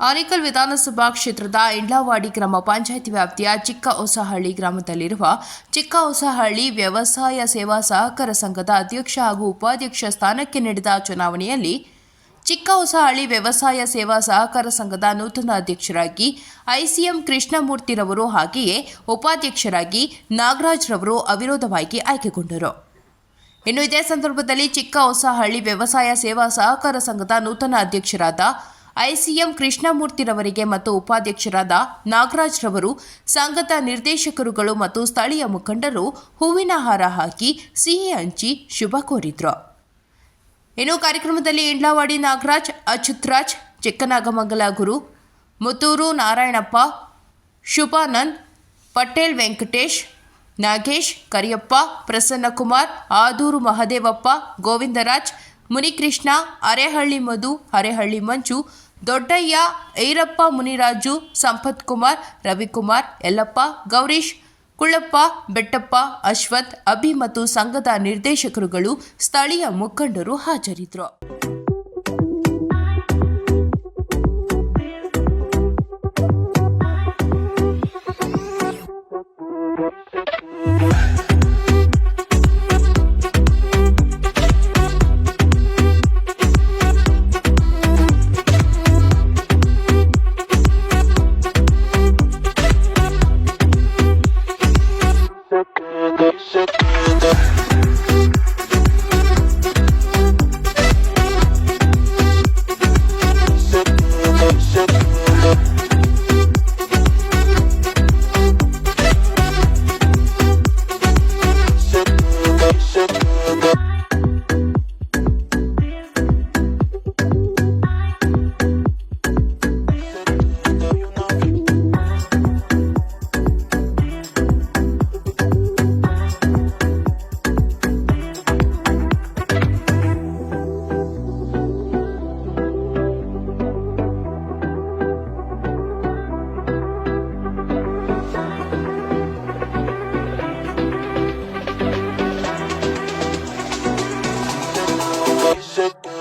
ಆನೇಕಲ್ ವಿಧಾನಸಭಾ ಕ್ಷೇತ್ರದ ಇಂಡ್ಲಾವಾಡಿ ಗ್ರಾಮ ಪಂಚಾಯಿತಿ ವ್ಯಾಪ್ತಿಯ ಚಿಕ್ಕ ಹೊಸಹಳ್ಳಿ ಗ್ರಾಮದಲ್ಲಿರುವ ಚಿಕ್ಕ ಹೊಸಹಳ್ಳಿ ವ್ಯವಸಾಯ ಸೇವಾ ಸಹಕಾರ ಸಂಘದ ಅಧ್ಯಕ್ಷ ಹಾಗೂ ಉಪಾಧ್ಯಕ್ಷ ಸ್ಥಾನಕ್ಕೆ ನಡೆದ ಚುನಾವಣೆಯಲ್ಲಿ ಚಿಕ್ಕ ಹೊಸಹಳ್ಳಿ ವ್ಯವಸಾಯ ಸೇವಾ ಸಹಕಾರ ಸಂಘದ ನೂತನ ಅಧ್ಯಕ್ಷರಾಗಿ ಐಸಿಎಂ ಕೃಷ್ಣಮೂರ್ತಿರವರು ಹಾಗೆಯೇ ಉಪಾಧ್ಯಕ್ಷರಾಗಿ ನಾಗರಾಜ್ರವರು ಅವಿರೋಧವಾಗಿ ಆಯ್ಕೆಗೊಂಡರು. ಇನ್ನು ಇದೇ ಸಂದರ್ಭದಲ್ಲಿ ಚಿಕ್ಕ ಹೊಸಹಳ್ಳಿ ವ್ಯವಸಾಯ ಸೇವಾ ಸಹಕಾರ ಸಂಘದ ನೂತನ ಅಧ್ಯಕ್ಷರಾದ ಐಸಿಎಂ ಕೃಷ್ಣಮೂರ್ತಿರವರಿಗೆ ಮತ್ತು ಉಪಾಧ್ಯಕ್ಷರಾದ ನಾಗರಾಜ್ ರವರು, ಸಂಘದ ನಿರ್ದೇಶಕರುಗಳು ಮತ್ತು ಸ್ಥಳೀಯ ಮುಖಂಡರು ಹೂವಿನ ಹಾರ ಹಾಕಿ ಸಿಹಿ ಹಂಚಿ ಶುಭ ಕೋರಿದ್ರು. ಇನ್ನು ಕಾರ್ಯಕ್ರಮದಲ್ಲಿ ಇಂಡ್ಲಾವಾಡಿ ನಾಗರಾಜ್, ಅಚ್ಯುತ್ರಾಜ್, ಚಿಕ್ಕನಾಗಮಂಗಲ ಗುರು, ಮುತ್ತೂರು ನಾರಾಯಣಪ್ಪ, ಶುಭಾನಂದ್, ಪಟೇಲ್ ವೆಂಕಟೇಶ್, ನಾಗೇಶ್, ಕರಿಯಪ್ಪ, ಪ್ರಸನ್ನಕುಮಾರ್, ಆದೂರು ಮಹದೇವಪ್ಪ, ಗೋವಿಂದರಾಜ್, ಮುನಿಕೃಷ್ಣ, ಅರೆಹಳ್ಳಿ ಮಧು, ಅರೆಹಳ್ಳಿ ಮಂಜು ದೊಡ್ಡಯ್ಯ, ಐರಪ್ಪ, ಮುನಿರಾಜು, ಸಂಪತ್ ಕುಮಾರ್, ರವಿಕುಮಾರ್, ಯಲ್ಲಪ್ಪ, ಗೌರೀಶ್, ಕುಳ್ಳಪ್ಪ, ಬೆಟ್ಟಪ್ಪ, ಅಶ್ವಥ್, ಅಭಿ ಮತ್ತು ಸಂಘದ ನಿರ್ದೇಶಕರುಗಳು ಸ್ಥಳೀಯ ಮುಖಂಡರು ಹಾಜರಿದ್ದರು shake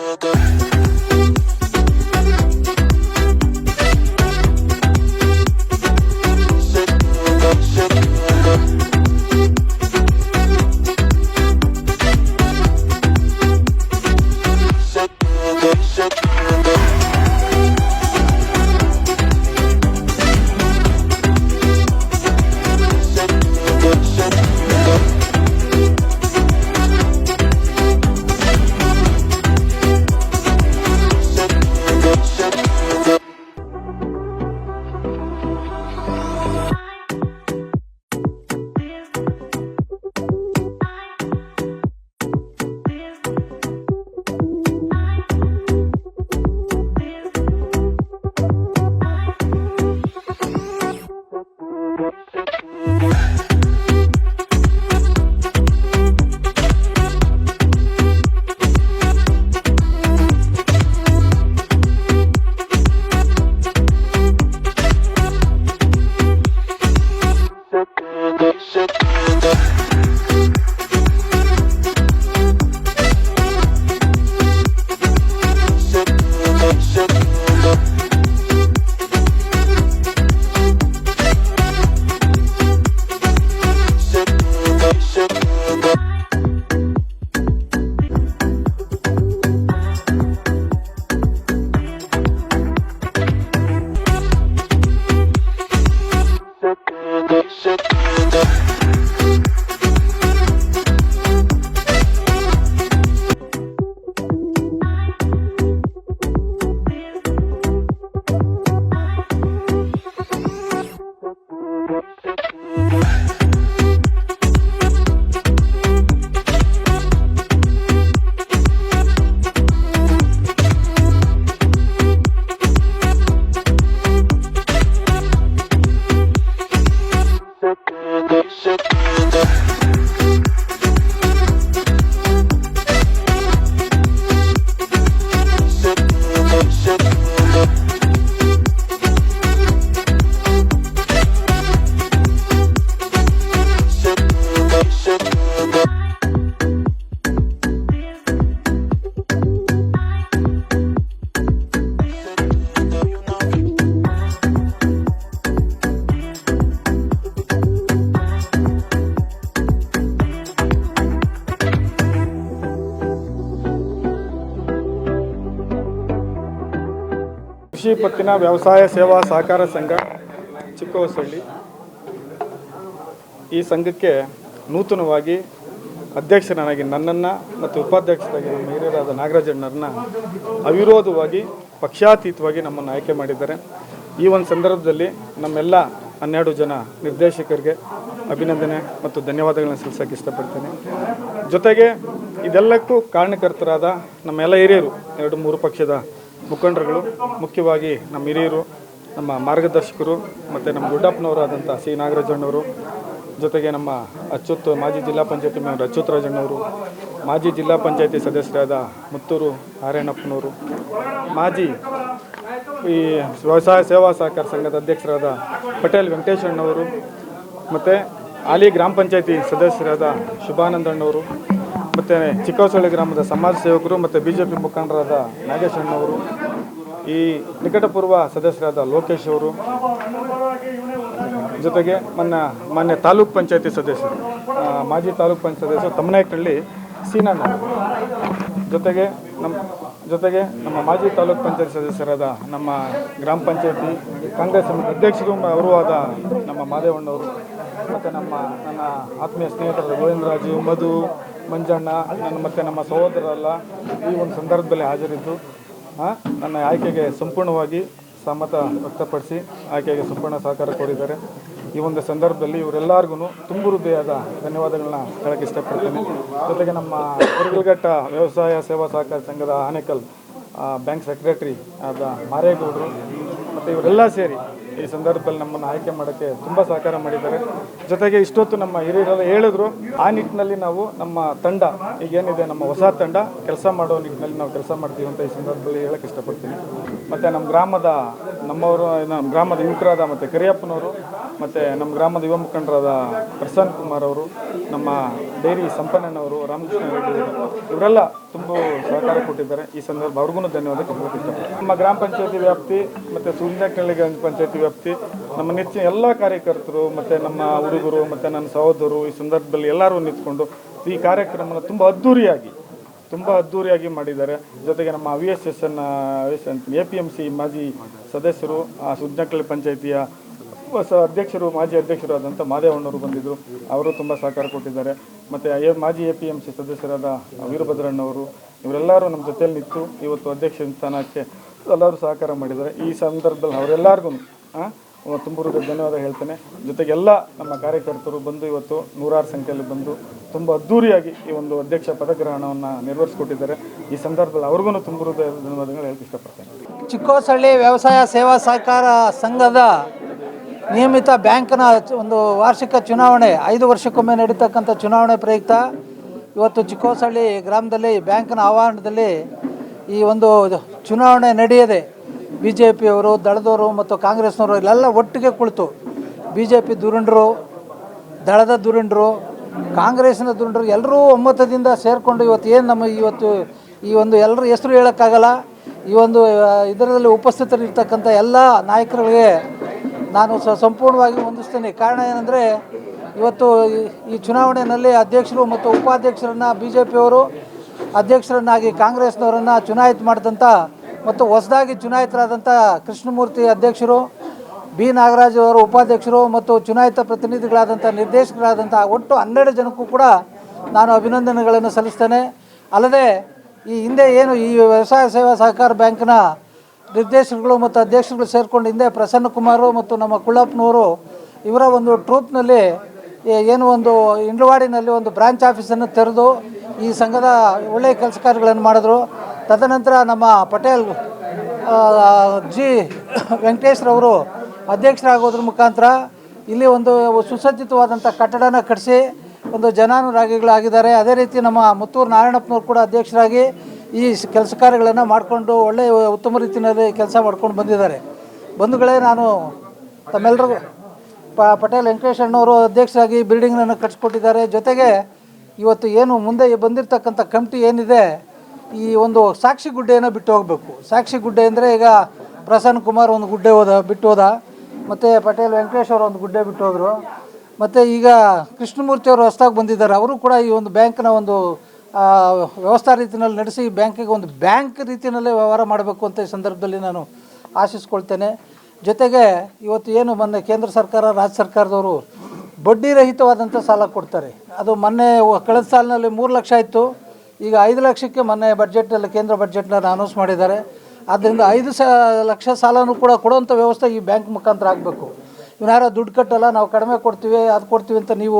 shit, shit. ಪತ್ತಿನ ವ್ಯವಸಾಯ ಸೇವಾ ಸಹಕಾರ ಸಂಘ ಚಿಕ್ಕಹೊಸಳ್ಳಿ ಈ ಸಂಘಕ್ಕೆ ನೂತನವಾಗಿ ಅಧ್ಯಕ್ಷರನಾಗಿ ನನ್ನನ್ನು ಮತ್ತು ಉಪಾಧ್ಯಕ್ಷರಾಗಿ ನಮ್ಮ ಹಿರಿಯರಾದ ನಾಗರಾಜಣ್ಣರನ್ನ ಅವಿರೋಧವಾಗಿ, ಪಕ್ಷಾತೀತವಾಗಿ ನಮ್ಮನ್ನು ಆಯ್ಕೆ ಮಾಡಿದ್ದಾರೆ. ಈ ಒಂದು ಸಂದರ್ಭದಲ್ಲಿ ನಮ್ಮೆಲ್ಲ ಹನ್ನೆರಡು ಜನ ನಿರ್ದೇಶಕರಿಗೆ ಅಭಿನಂದನೆ ಮತ್ತು ಧನ್ಯವಾದಗಳನ್ನು ಸಲ್ಲಿಸೋಕೆ ಇಷ್ಟಪಡ್ತೇನೆ. ಜೊತೆಗೆ ಇದೆಲ್ಲಕ್ಕೂ ಕಾರಣಕರ್ತರಾದ ನಮ್ಮೆಲ್ಲ ಹಿರಿಯರು, ಎರಡು, ಮೂರು ಪಕ್ಷದ ಮುಖಂಡರುಗಳು, ಮುಖ್ಯವಾಗಿ ನಮ್ಮ ಹಿರಿಯರು, ನಮ್ಮ ಮಾರ್ಗದರ್ಶಕರು, ಮತ್ತು ನಮ್ಮ ದೊಡ್ಡಪ್ಪನವರಾದಂಥ ಸಿ. ನಾಗರಾಜಣ್ಣವರು ಜೊತೆಗೆ ನಮ್ಮ ಅಚ್ಯುತ್ ಮಾಜಿ ಜಿಲ್ಲಾ ಪಂಚಾಯತಿ ಮೆಂಬರ್ ಅಚ್ಯುತ್ ರಾಜಣ್ಣವರು ಮಾಜಿ ಜಿಲ್ಲಾ ಪಂಚಾಯತಿ ಸದಸ್ಯರಾದ ಮುತ್ತೂರು ನಾರಾಯಣಪ್ಪನವರು, ಮಾಜಿ ಈ ವ್ಯವಸಾಯ ಸೇವಾ ಸಹಕಾರ ಸಂಘದ ಅಧ್ಯಕ್ಷರಾದ ಪಟೇಲ್ ವೆಂಕಟೇಶಣ್ಣವರು ಮತ್ತು ಹಾಲಿ ಗ್ರಾಮ ಪಂಚಾಯತಿ ಸದಸ್ಯರಾದ ಶುಭಾನಂದಣ್ಣವರು ಮತ್ತು ಚಿಕ್ಕವಸಳ್ಳಿ ಗ್ರಾಮದ ಸಮಾಜ ಸೇವಕರು ಮತ್ತು ಬಿ ಜೆ ಪಿ ಮುಖಂಡರಾದ ನಾಗೇಶ್ ಅಣ್ಣವರು, ಈ ನಿಕಟಪೂರ್ವ ಸದಸ್ಯರಾದ ಲೋಕೇಶ್ ಅವರು, ಜೊತೆಗೆ ಮೊನ್ನ ಮಾನ್ಯ ತಾಲೂಕ್ ಪಂಚಾಯತಿ ಸದಸ್ಯರು ಮಾಜಿ ತಾಲೂಕ್ ಪಂಚಾಯತ್ ಸದಸ್ಯರು ತಮ್ಮನಾಯಕಹಳ್ಳಿ ಸೀನಣ್ಣ ಜೊತೆಗೆ ನಮ್ಮ ಜೊತೆಗೆ ನಮ್ಮ ಮಾಜಿ ತಾಲೂಕ್ ಪಂಚಾಯತ್ ಸದಸ್ಯರಾದ ನಮ್ಮ ಗ್ರಾಮ ಪಂಚಾಯತಿ ಕಾಂಗ್ರೆಸ್ ಅಧ್ಯಕ್ಷರು ಅವರು ಆದ ನಮ್ಮ ಮಾದೇವಣ್ಣವರು, ಮತ್ತು ನಮ್ಮ, ನನ್ನ ಆತ್ಮೀಯ ಸ್ನೇಹಿತರಾದ ಗೋವಿಂದರಾಜು, ಮಧು ಮಂಜಣ್ಣ, ನನ್ನ ಮತ್ತು ನಮ್ಮ ಸಹೋದರರೆಲ್ಲ ಈ ಒಂದು ಸಂದರ್ಭದಲ್ಲಿ ಹಾಜರಿದ್ದು ನನ್ನ ಆಯ್ಕೆಗೆ ಸಂಪೂರ್ಣವಾಗಿ ಸಮ್ಮತ ವ್ಯಕ್ತಪಡಿಸಿ ಆಯ್ಕೆಗೆ ಸಂಪೂರ್ಣ ಸಹಕಾರ ಕೋರಿದ್ದಾರೆ. ಈ ಒಂದು ಸಂದರ್ಭದಲ್ಲಿ ಇವರೆಲ್ಲರಿಗೂ ತುಂಬು ಹೃದಯದ ಧನ್ಯವಾದಗಳನ್ನ ಹೇಳಕ್ಕೆ ಇಷ್ಟಪಡ್ತೀನಿ. ಜೊತೆಗೆ ನಮ್ಮ ಕುರುಗಲ್ಘಟ್ಟ ವ್ಯವಸಾಯ ಸೇವಾ ಸಹಕಾರ ಸಂಘದ ಆನೇಕಲ್ ಬ್ಯಾಂಕ್ ಸೆಕ್ರೆಟರಿ ಆದ ಮಾರೇಗೌಡರು, ಮತ್ತು ಇವರೆಲ್ಲ ಸೇರಿ ಈ ಸಂದರ್ಭದಲ್ಲಿ ನಮ್ಮನ್ನು ಆಯ್ಕೆ ಮಾಡೋಕ್ಕೆ ತುಂಬ ಸಹಕಾರ ಮಾಡಿದ್ದಾರೆ. ಜೊತೆಗೆ ಇಷ್ಟೊತ್ತು ನಮ್ಮ ಹಿರಿಯರೆಲ್ಲ ಹೇಳಿದ್ರು, ಆ ನಿಟ್ಟಿನಲ್ಲಿ ನಾವು ನಮ್ಮ ತಂಡ, ಈಗೇನಿದೆ ನಮ್ಮ ಹೊಸ ತಂಡ, ಕೆಲಸ ಮಾಡೋ ನಿಟ್ಟಿನಲ್ಲಿ ನಾವು ಕೆಲಸ ಮಾಡ್ತೀವಿ ಅಂತ ಈ ಸಂದರ್ಭದಲ್ಲಿ ಹೇಳಕ್ಕೆ ಇಷ್ಟಪಡ್ತೀನಿ. ಮತ್ತು ನಮ್ಮ ಗ್ರಾಮದ ನಮ್ಮವರು, ನಮ್ಮ ಗ್ರಾಮದ ಯುವಕರಾದ ಮತ್ತು ಕರಿಯಪ್ಪನವರು, ಮತ್ತು ನಮ್ಮ ಗ್ರಾಮದ ಯುವ ಮುಖಂಡರಾದ ಪ್ರಸನ್ನ ಕುಮಾರ್ ಅವರು, ನಮ್ಮ ಡೈರಿ ಸಂಪನ್ನನವರು ರಾಮಕೃಷ್ಣ ರೆಡ್ಡಿ ಇವರೆಲ್ಲ ತುಂಬ ಸಹಕಾರ ಕೊಟ್ಟಿದ್ದಾರೆ. ಈ ಸಂದರ್ಭ ಅವ್ರಿಗೂ ಧನ್ಯವಾದ ನಮ್ಮ ಗ್ರಾಮ ಪಂಚಾಯತಿ ವ್ಯಾಪ್ತಿ ಮತ್ತು ಸೂರ್ಯನಕಳ್ಳಿ ಗ್ರಾಮ ಪಂಚಾಯತಿ ವ್ಯಾಪ್ತಿ, ನಮ್ಮ ನೆಚ್ಚಿನ ಎಲ್ಲ ಕಾರ್ಯಕರ್ತರು ಮತ್ತು ನಮ್ಮ ಹುಡುಗರು ಮತ್ತು ನನ್ನ ಸಹೋದರರು ಈ ಸಂದರ್ಭದಲ್ಲಿ ಎಲ್ಲರೂ ನಿಂತ್ಕೊಂಡು ಈ ಕಾರ್ಯಕ್ರಮನ ತುಂಬ ಅದ್ಧೂರಿಯಾಗಿ ತುಂಬ ಅದ್ಧೂರಿಯಾಗಿ ಮಾಡಿದ್ದಾರೆ. ಜೊತೆಗೆ ನಮ್ಮ V S S N A P M C ಮಾಜಿ ಸದಸ್ಯರು, ಆ ಸುಜ್ನಕಳ್ಳಿ ಪಂಚಾಯಿತಿಯ ಹೊಸ ಅಧ್ಯಕ್ಷರು, ಮಾಜಿ ಅಧ್ಯಕ್ಷರು ಆದಂಥ ಮಾದೇವಣ್ಣವರು ಬಂದಿದ್ದರು ಅವರು ತುಂಬ ಸಹಕಾರ ಕೊಟ್ಟಿದ್ದಾರೆ. ಮತ್ತು ಎ ಮಾಜಿ ಎ ಪಿ ಎಂ ಸಿ ಸದಸ್ಯರಾದ ವೀರಭದ್ರಣ್ಣವರು, ಇವರೆಲ್ಲರೂ ನಮ್ಮ ಜೊತೆಯಲ್ಲಿ ನಿಂತು ಇವತ್ತು ಅಧ್ಯಕ್ಷ ಸ್ಥಾನಕ್ಕೆ ಎಲ್ಲರೂ ಸಹಕಾರ ಮಾಡಿದ್ದಾರೆ. ಈ ಸಂದರ್ಭದಲ್ಲಿ ಅವರೆಲ್ಲರಿಗೂ ತುಂಬ ಧನ್ಯವಾದ ಹೇಳ್ತೇನೆ. ಜೊತೆಗೆಲ್ಲ ನಮ್ಮ ಕಾರ್ಯಕರ್ತರು ಬಂದು ಇವತ್ತು ನೂರಾರು ಸಂಖ್ಯೆಯಲ್ಲಿ ಬಂದು ತುಂಬ ಅದ್ಧೂರಿಯಾಗಿ ಈ ಒಂದು ಅಧ್ಯಕ್ಷ ಪದಗ್ರಹಣವನ್ನು ನೆರವೇರಿಸಿಕೊಟ್ಟಿದ್ದಾರೆ. ಈ ಸಂದರ್ಭದಲ್ಲಿ ಅವ್ರಿಗೂ ತುಂಬ ಧನ್ಯವಾದಗಳು ಹೇಳಕ್ಕೆ ಇಷ್ಟಪಡ್ತೇನೆ. ಚಿಕ್ಕೋಸಳ್ಳಿ ವ್ಯವಸಾಯ ಸೇವಾ ಸಹಕಾರ ಸಂಘದ ನಿಯಮಿತ ಬ್ಯಾಂಕ್ನ ಒಂದು ವಾರ್ಷಿಕ ಚುನಾವಣೆ, ಐದು ವರ್ಷಕ್ಕೊಮ್ಮೆ ನಡೀತಕ್ಕಂಥ ಚುನಾವಣೆ ಪ್ರಯುಕ್ತ. ಇವತ್ತು ಚಿಕ್ಕೋಸಳ್ಳಿ ಗ್ರಾಮದಲ್ಲಿ, ಬ್ಯಾಂಕ್ನ ಆವರಣದಲ್ಲಿ ಈ ಒಂದು ಚುನಾವಣೆ ನಡೆಯದೆ. ಬಿ ಜೆ ಪಿಯವರು ದಳದವರು ಮತ್ತು ಕಾಂಗ್ರೆಸ್ನವರು ಇಲ್ಲೆಲ್ಲ ಒಟ್ಟಿಗೆ ಕುಳಿತು. ಬಿ ಜೆ ಪಿ ದುರುಂಡರು, ದಳದ ದುರುಂಡರು, ಕಾಂಗ್ರೆಸ್ನ ದುರುಂಡರು ಎಲ್ಲರೂ ಒಮ್ಮತದಿಂದ ಸೇರಿಕೊಂಡು ಇವತ್ತು ಏನು ನಮ್ಮ ಇವತ್ತು ಈ ಒಂದು ಎಲ್ಲರ ಹೆಸರು ಹೇಳೋಕ್ಕಾಗಲ್ಲ. ಈ ಒಂದು ಇದರಲ್ಲಿ ಉಪಸ್ಥಿತರಿರ್ತಕ್ಕಂಥ ಎಲ್ಲ ನಾಯಕರಿಗೆ ನಾನು ಸ ಸಂಪೂರ್ಣವಾಗಿ ಹೊಂದಿಸ್ತೇನೆ. ಕಾರಣ ಏನಂದರೆ, ಇವತ್ತು ಈ- ಚುನಾವಣೆಯಲ್ಲಿ ಅಧ್ಯಕ್ಷರು ಮತ್ತು ಉಪಾಧ್ಯಕ್ಷರನ್ನು ಬಿ ಜೆ ಪಿಯವರು ಅಧ್ಯಕ್ಷರನ್ನಾಗಿ ಕಾಂಗ್ರೆಸ್ನವರನ್ನು ಚುನಾಯಿತ ಮಾಡಿದಂಥ ಮತ್ತು ಹೊಸದಾಗಿ ಚುನಾಯಿತರಾದಂಥ ಕೃಷ್ಣಮೂರ್ತಿ ಅಧ್ಯಕ್ಷರು, ಬಿ ನಾಗರಾಜ್ ಅವರು ಉಪಾಧ್ಯಕ್ಷರು ಮತ್ತು ಚುನಾಯಿತ ಪ್ರತಿನಿಧಿಗಳಾದಂಥ ನಿರ್ದೇಶಕರಾದಂಥ ಒಟ್ಟು ಹನ್ನೆರಡು ಜನಕ್ಕೂ ಕೂಡ ನಾನು ಅಭಿನಂದನೆಗಳನ್ನು ಸಲ್ಲಿಸ್ತೇನೆ. ಅಲ್ಲದೆ, ಈ ಹಿಂದೆ ಏನು ಈ ವ್ಯವಸಾಯ ಸೇವಾ ಸಹಕಾರ ಬ್ಯಾಂಕ್ನ ನಿರ್ದೇಶಕರು ಮತ್ತು ಅಧ್ಯಕ್ಷರುಗಳು ಸೇರಿಕೊಂಡು ಹಿಂದೆ ಪ್ರಸನ್ನ ಕುಮಾರು ಮತ್ತು ನಮ್ಮ ಕುಳ್ಳಪ್ಪನವರು ಇವರ ಒಂದು ಟ್ರೂಪ್ನಲ್ಲಿ ಏನು ಒಂದು ಇಂಡ್ಲವಾಡಿನಲ್ಲಿ ಒಂದು ಬ್ರಾಂಚ್ ಆಫೀಸನ್ನು ತೆರೆದು ಈ ಸಂಘದ ಒಳ್ಳೆಯ ಕೆಲಸ ಕಾರ್ಯಗಳನ್ನು ಮಾಡಿದ್ರು. ತದನಂತರ ನಮ್ಮ ಪಟೇಲ್ ಜಿ ವೆಂಕಟೇಶ್ರವರು ಅಧ್ಯಕ್ಷರಾಗೋದ್ರ ಮುಖಾಂತರ ಇಲ್ಲಿ ಒಂದು ಸುಸಜ್ಜಿತವಾದಂಥ ಕಟ್ಟಡನ ಕಟ್ಟಿಸಿ ಒಂದು ಜನಾನುರಾಗಿಗಳಾಗಿದ್ದಾರೆ. ಅದೇ ರೀತಿ ನಮ್ಮ ಮುತ್ತೂರು ನಾರಾಯಣಪ್ಪನವರು ಕೂಡ ಅಧ್ಯಕ್ಷರಾಗಿ ಈ ಕೆಲಸ ಕಾರ್ಯಗಳನ್ನು ಮಾಡಿಕೊಂಡು ಒಳ್ಳೆಯ ಉತ್ತಮ ರೀತಿಯಲ್ಲಿ ಕೆಲಸ ಮಾಡ್ಕೊಂಡು ಬಂದಿದ್ದಾರೆ. ಬಂಧುಗಳೇ, ನಾನು ತಮ್ಮೆಲ್ಲರಿಗೂ ಪ, ಪಟೇಲ್ ವೆಂಕಟೇಶ್ ಅಣ್ಣವರು ಅಧ್ಯಕ್ಷರಾಗಿ ಬಿಲ್ಡಿಂಗ್ನನ್ನು ಕಟ್ಸಿಕೊಟ್ಟಿದ್ದಾರೆ. ಜೊತೆಗೆ ಇವತ್ತು ಏನು ಮುಂದೆ ಬಂದಿರತಕ್ಕಂಥ ಕಮಿಟಿ ಏನಿದೆ, ಈ ಒಂದು ಸಾಕ್ಷಿ ಗುಡ್ಡೆಯನ್ನು ಬಿಟ್ಟು ಹೋಗಬೇಕು. ಸಾಕ್ಷಿ ಗುಡ್ಡೆ ಅಂದರೆ ಈಗ ಪ್ರಸನ್ನ ಕುಮಾರ್ ಒಂದು ಗುಡ್ಡೆ ಹೋದ, ಬಿಟ್ಟು ಹೋದ, ಮತ್ತು ಪಟೇಲ್ ವೆಂಕಟೇಶ್ ಅವರು ಒಂದು ಗುಡ್ಡೆ ಬಿಟ್ಟು ಹೋದರು. ಮತ್ತು ಈಗ ಕೃಷ್ಣಮೂರ್ತಿ ಅವರು ಹೊಸ್ದಾಗಿ ಬಂದಿದ್ದಾರೆ. ಅವರು ಕೂಡ ಈ ಒಂದು ಬ್ಯಾಂಕ್ನ ಒಂದು ವ್ಯವಸ್ಥಾ ರೀತಿಯಲ್ಲಿ ನಡೆಸಿ ಬ್ಯಾಂಕಿಗೆ ಒಂದು ಬ್ಯಾಂಕ್ ರೀತಿಯಲ್ಲೇ ವ್ಯವಹಾರ ಮಾಡಬೇಕು ಅಂತ ಈ ಸಂದರ್ಭದಲ್ಲಿ ನಾನು ಆಶಿಸ್ಕೊಳ್ತೇನೆ. ಜೊತೆಗೆ ಇವತ್ತು ಏನು ಮೊನ್ನೆ ಕೇಂದ್ರ ಸರ್ಕಾರ, ರಾಜ್ಯ ಸರ್ಕಾರದವರು ಬಡ್ಡಿ ರಹಿತವಾದಂಥ ಸಾಲ ಕೊಡ್ತಾರೆ. ಅದು ಮೊನ್ನೆ ಕಳೆದ ಸಾಲಿನಲ್ಲಿ ಮೂರು ಲಕ್ಷ ಇತ್ತು. ಈಗ ಐದು ಲಕ್ಷಕ್ಕೆ ಮೊನ್ನೆ ಬಜೆಟ್ನಲ್ಲಿ, ಕೇಂದ್ರ ಬಡ್ಜೆಟ್ನಲ್ಲಿ ಅನೌನ್ಸ್ ಮಾಡಿದ್ದಾರೆ. ಆದ್ದರಿಂದ ಐದು ಸ, ಲಕ್ಷ ಸಾಲನೂ ಕೂಡ ಕೊಡುವಂಥ ವ್ಯವಸ್ಥೆ ಈ ಬ್ಯಾಂಕ್ ಮುಖಾಂತರ ಆಗಬೇಕು. ಇವನಾರೋ ದುಡ್ಡು ಕಟ್ಟಲ್ಲ, ನಾವು ಕಡಿಮೆ ಕೊಡ್ತೀವಿ, ಅದು ಕೊಡ್ತೀವಿ ಅಂತ ನೀವು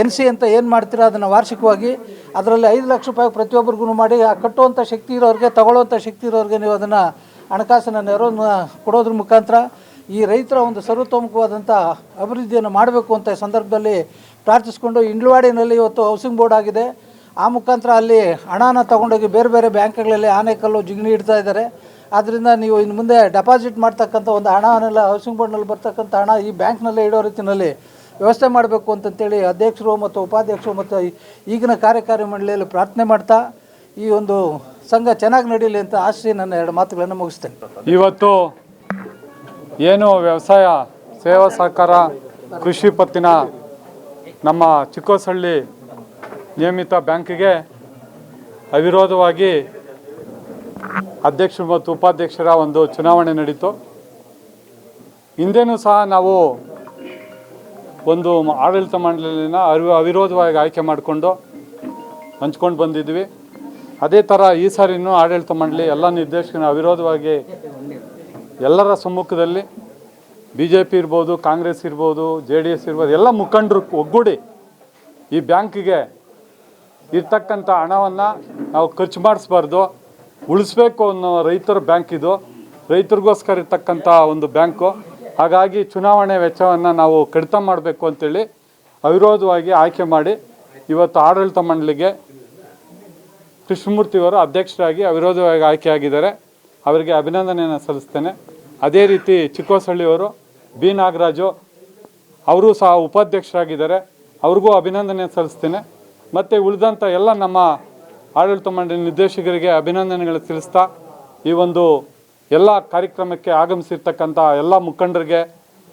ಎನ್ ಸಿ ಅಂತ ಏನು ಮಾಡ್ತೀರಾ ಅದನ್ನು ವಾರ್ಷಿಕವಾಗಿ, ಅದರಲ್ಲಿ ಐದು ಲಕ್ಷ ರೂಪಾಯಿ ಪ್ರತಿಯೊಬ್ಬರಿಗೂ ಮಾಡಿ, ಆ ಕಟ್ಟುವಂಥ ಶಕ್ತಿ ಇರೋರಿಗೆ ತಗೊಳ್ಳುವಂಥ ಶಕ್ತಿ ಇರೋರಿಗೆ ನೀವು ಅದನ್ನು ಹಣಕಾಸಿನ ನೆರವನ್ನು ಕೊಡೋದ್ರ ಮುಖಾಂತರ ಈ ರೈತರ ಒಂದು ಸರ್ವತೋಮುಖವಾದಂಥ ಅಭಿವೃದ್ಧಿಯನ್ನು ಮಾಡಬೇಕು ಅಂತ ಸಂದರ್ಭದಲ್ಲಿ ಪ್ರಾರ್ಥಿಸ್ಕೊಂಡು ಇಂಡ್ಲವಾಡಿನಲ್ಲಿ ಇವತ್ತು ಹೌಸಿಂಗ್ ಬೋರ್ಡ್ ಆಗಿದೆ. ಆ ಮುಖಾಂತರ ಅಲ್ಲಿ ಹಣನ ತಗೊಂಡೋಗಿ ಬೇರೆ ಬೇರೆ ಬ್ಯಾಂಕ್ಗಳಲ್ಲಿ ಆನೆಕಲ್ಲು ಜಿಗಣಿ ಇಡ್ತಾ ಇದ್ದಾರೆ. ಆದ್ದರಿಂದ ನೀವು ಇನ್ನು ಮುಂದೆ ಡೆಪಾಸಿಟ್ ಮಾಡ್ತಕ್ಕಂಥ ಒಂದು ಹಣವನ್ನೆಲ್ಲ ಹೌಸಿಂಗ್ ಬೋರ್ಡ್ನಲ್ಲಿ ಬರ್ತಕ್ಕಂಥ ಹಣ ಈ ಬ್ಯಾಂಕ್ನಲ್ಲೇ ಇಡೋ ರೀತಿಯಲ್ಲಿ ವ್ಯವಸ್ಥೆ ಮಾಡಬೇಕು ಅಂತಂತೇಳಿ ಅಧ್ಯಕ್ಷರು ಮತ್ತು ಉಪಾಧ್ಯಕ್ಷರು ಮತ್ತು ಈಗಿನ ಕಾರ್ಯಕಾರಿ ಮಂಡಳಿಯಲ್ಲಿ ಪ್ರಾರ್ಥನೆ ಮಾಡ್ತಾ ಈ ಒಂದು ಸಂಘ ಚೆನ್ನಾಗಿ ನಡೀಲಿ ಅಂತ ಆಶ್ರಯ ನನ್ನ ಎರಡು ಮಾತುಗಳನ್ನು ಮುಗಿಸ್ತೇನೆ. ಇವತ್ತು ಏನು ವ್ಯವಸಾಯ, ಸೇವಾ ಸಹಕಾರ, ಕೃಷಿ ಪತ್ತಿನ ನಮ್ಮ ಚಿಕ್ಕೋಸಳ್ಳಿ ನಿಯಮಿತ ಬ್ಯಾಂಕಿಗೆ ಅವಿರೋಧವಾಗಿ ಅಧ್ಯಕ್ಷರು ಮತ್ತು ಉಪಾಧ್ಯಕ್ಷರ ಒಂದು ಚುನಾವಣೆ ನಡೀತು. ಹಿಂದೆನೂ ಸಹ ನಾವು ಒಂದು ಆಡಳಿತ ಮಂಡಳಿನ ಅವಿ, ಅವಿರೋಧವಾಗಿ ಆಯ್ಕೆ ಮಾಡಿಕೊಂಡು ಹಂಚ್ಕೊಂಡು ಬಂದಿದ್ವಿ. ಅದೇ ಥರ ಈ ಸಾರಿನೂ ಆಡಳಿತ ಮಂಡಳಿ ಎಲ್ಲ ನಿರ್ದೇಶಕನ ಅವಿರೋಧವಾಗಿ ಎಲ್ಲರ ಸಮ್ಮುಖದಲ್ಲಿ ಬಿ ಜೆ ಪಿ ಇರ್ಬೋದು, ಕಾಂಗ್ರೆಸ್ ಇರ್ಬೋದು, ಜೆ ಡಿ ಎಸ್ ಇರ್ಬೋದು, ಎಲ್ಲ ಮುಖಂಡರು ಒಗ್ಗೂಡಿ ಈ ಬ್ಯಾಂಕಿಗೆ ಇರ್ತಕ್ಕಂಥ ಹಣವನ್ನು ನಾವು ಖರ್ಚು ಮಾಡಿಸ್ಬಾರ್ದು. ಉಳಿಸ್ಬೇಕು ಅನ್ನೋ ರೈತರ ಬ್ಯಾಂಕ್ ಇದು. ರೈತರಿಗೋಸ್ಕರ ಇರ್ತಕ್ಕಂಥ ಒಂದು ಬ್ಯಾಂಕು. ಹಾಗಾಗಿ ಚುನಾವಣೆ ವೆಚ್ಚವನ್ನು ನಾವು ಕಡಿತ ಮಾಡಬೇಕು ಅಂತೇಳಿ ಅವಿರೋಧವಾಗಿ ಆಯ್ಕೆ ಮಾಡಿ ಇವತ್ತು ಆಡಳಿತ ಮಂಡಳಿಗೆ ಕೃಷ್ಣಮೂರ್ತಿಯವರು ಅಧ್ಯಕ್ಷರಾಗಿ ಅವಿರೋಧವಾಗಿ ಆಯ್ಕೆಯಾಗಿದ್ದಾರೆ. ಅವರಿಗೆ ಅಭಿನಂದನೆಯನ್ನು ಸಲ್ಲಿಸ್ತೇನೆ. ಅದೇ ರೀತಿ ಚಿಕ್ಕೋಸಳ್ಳಿಯವರು ಬಿ ನಾಗರಾಜು ಅವರು ಸಹ ಉಪಾಧ್ಯಕ್ಷರಾಗಿದ್ದಾರೆ. ಅವ್ರಿಗೂ ಅಭಿನಂದನೆ ಸಲ್ಲಿಸ್ತೇನೆ. ಮತ್ತು ಉಳಿದಂಥ ಎಲ್ಲ ನಮ್ಮ ಆಡಳಿತ ಮಂಡಳಿ ನಿರ್ದೇಶಕರಿಗೆ ಅಭಿನಂದನೆಗಳು ತಿಳಿಸ್ತಾ ಈ ಒಂದು ಎಲ್ಲ ಕಾರ್ಯಕ್ರಮಕ್ಕೆ ಆಗಮಿಸಿರ್ತಕ್ಕಂಥ ಎಲ್ಲ ಮುಖಂಡರಿಗೆ,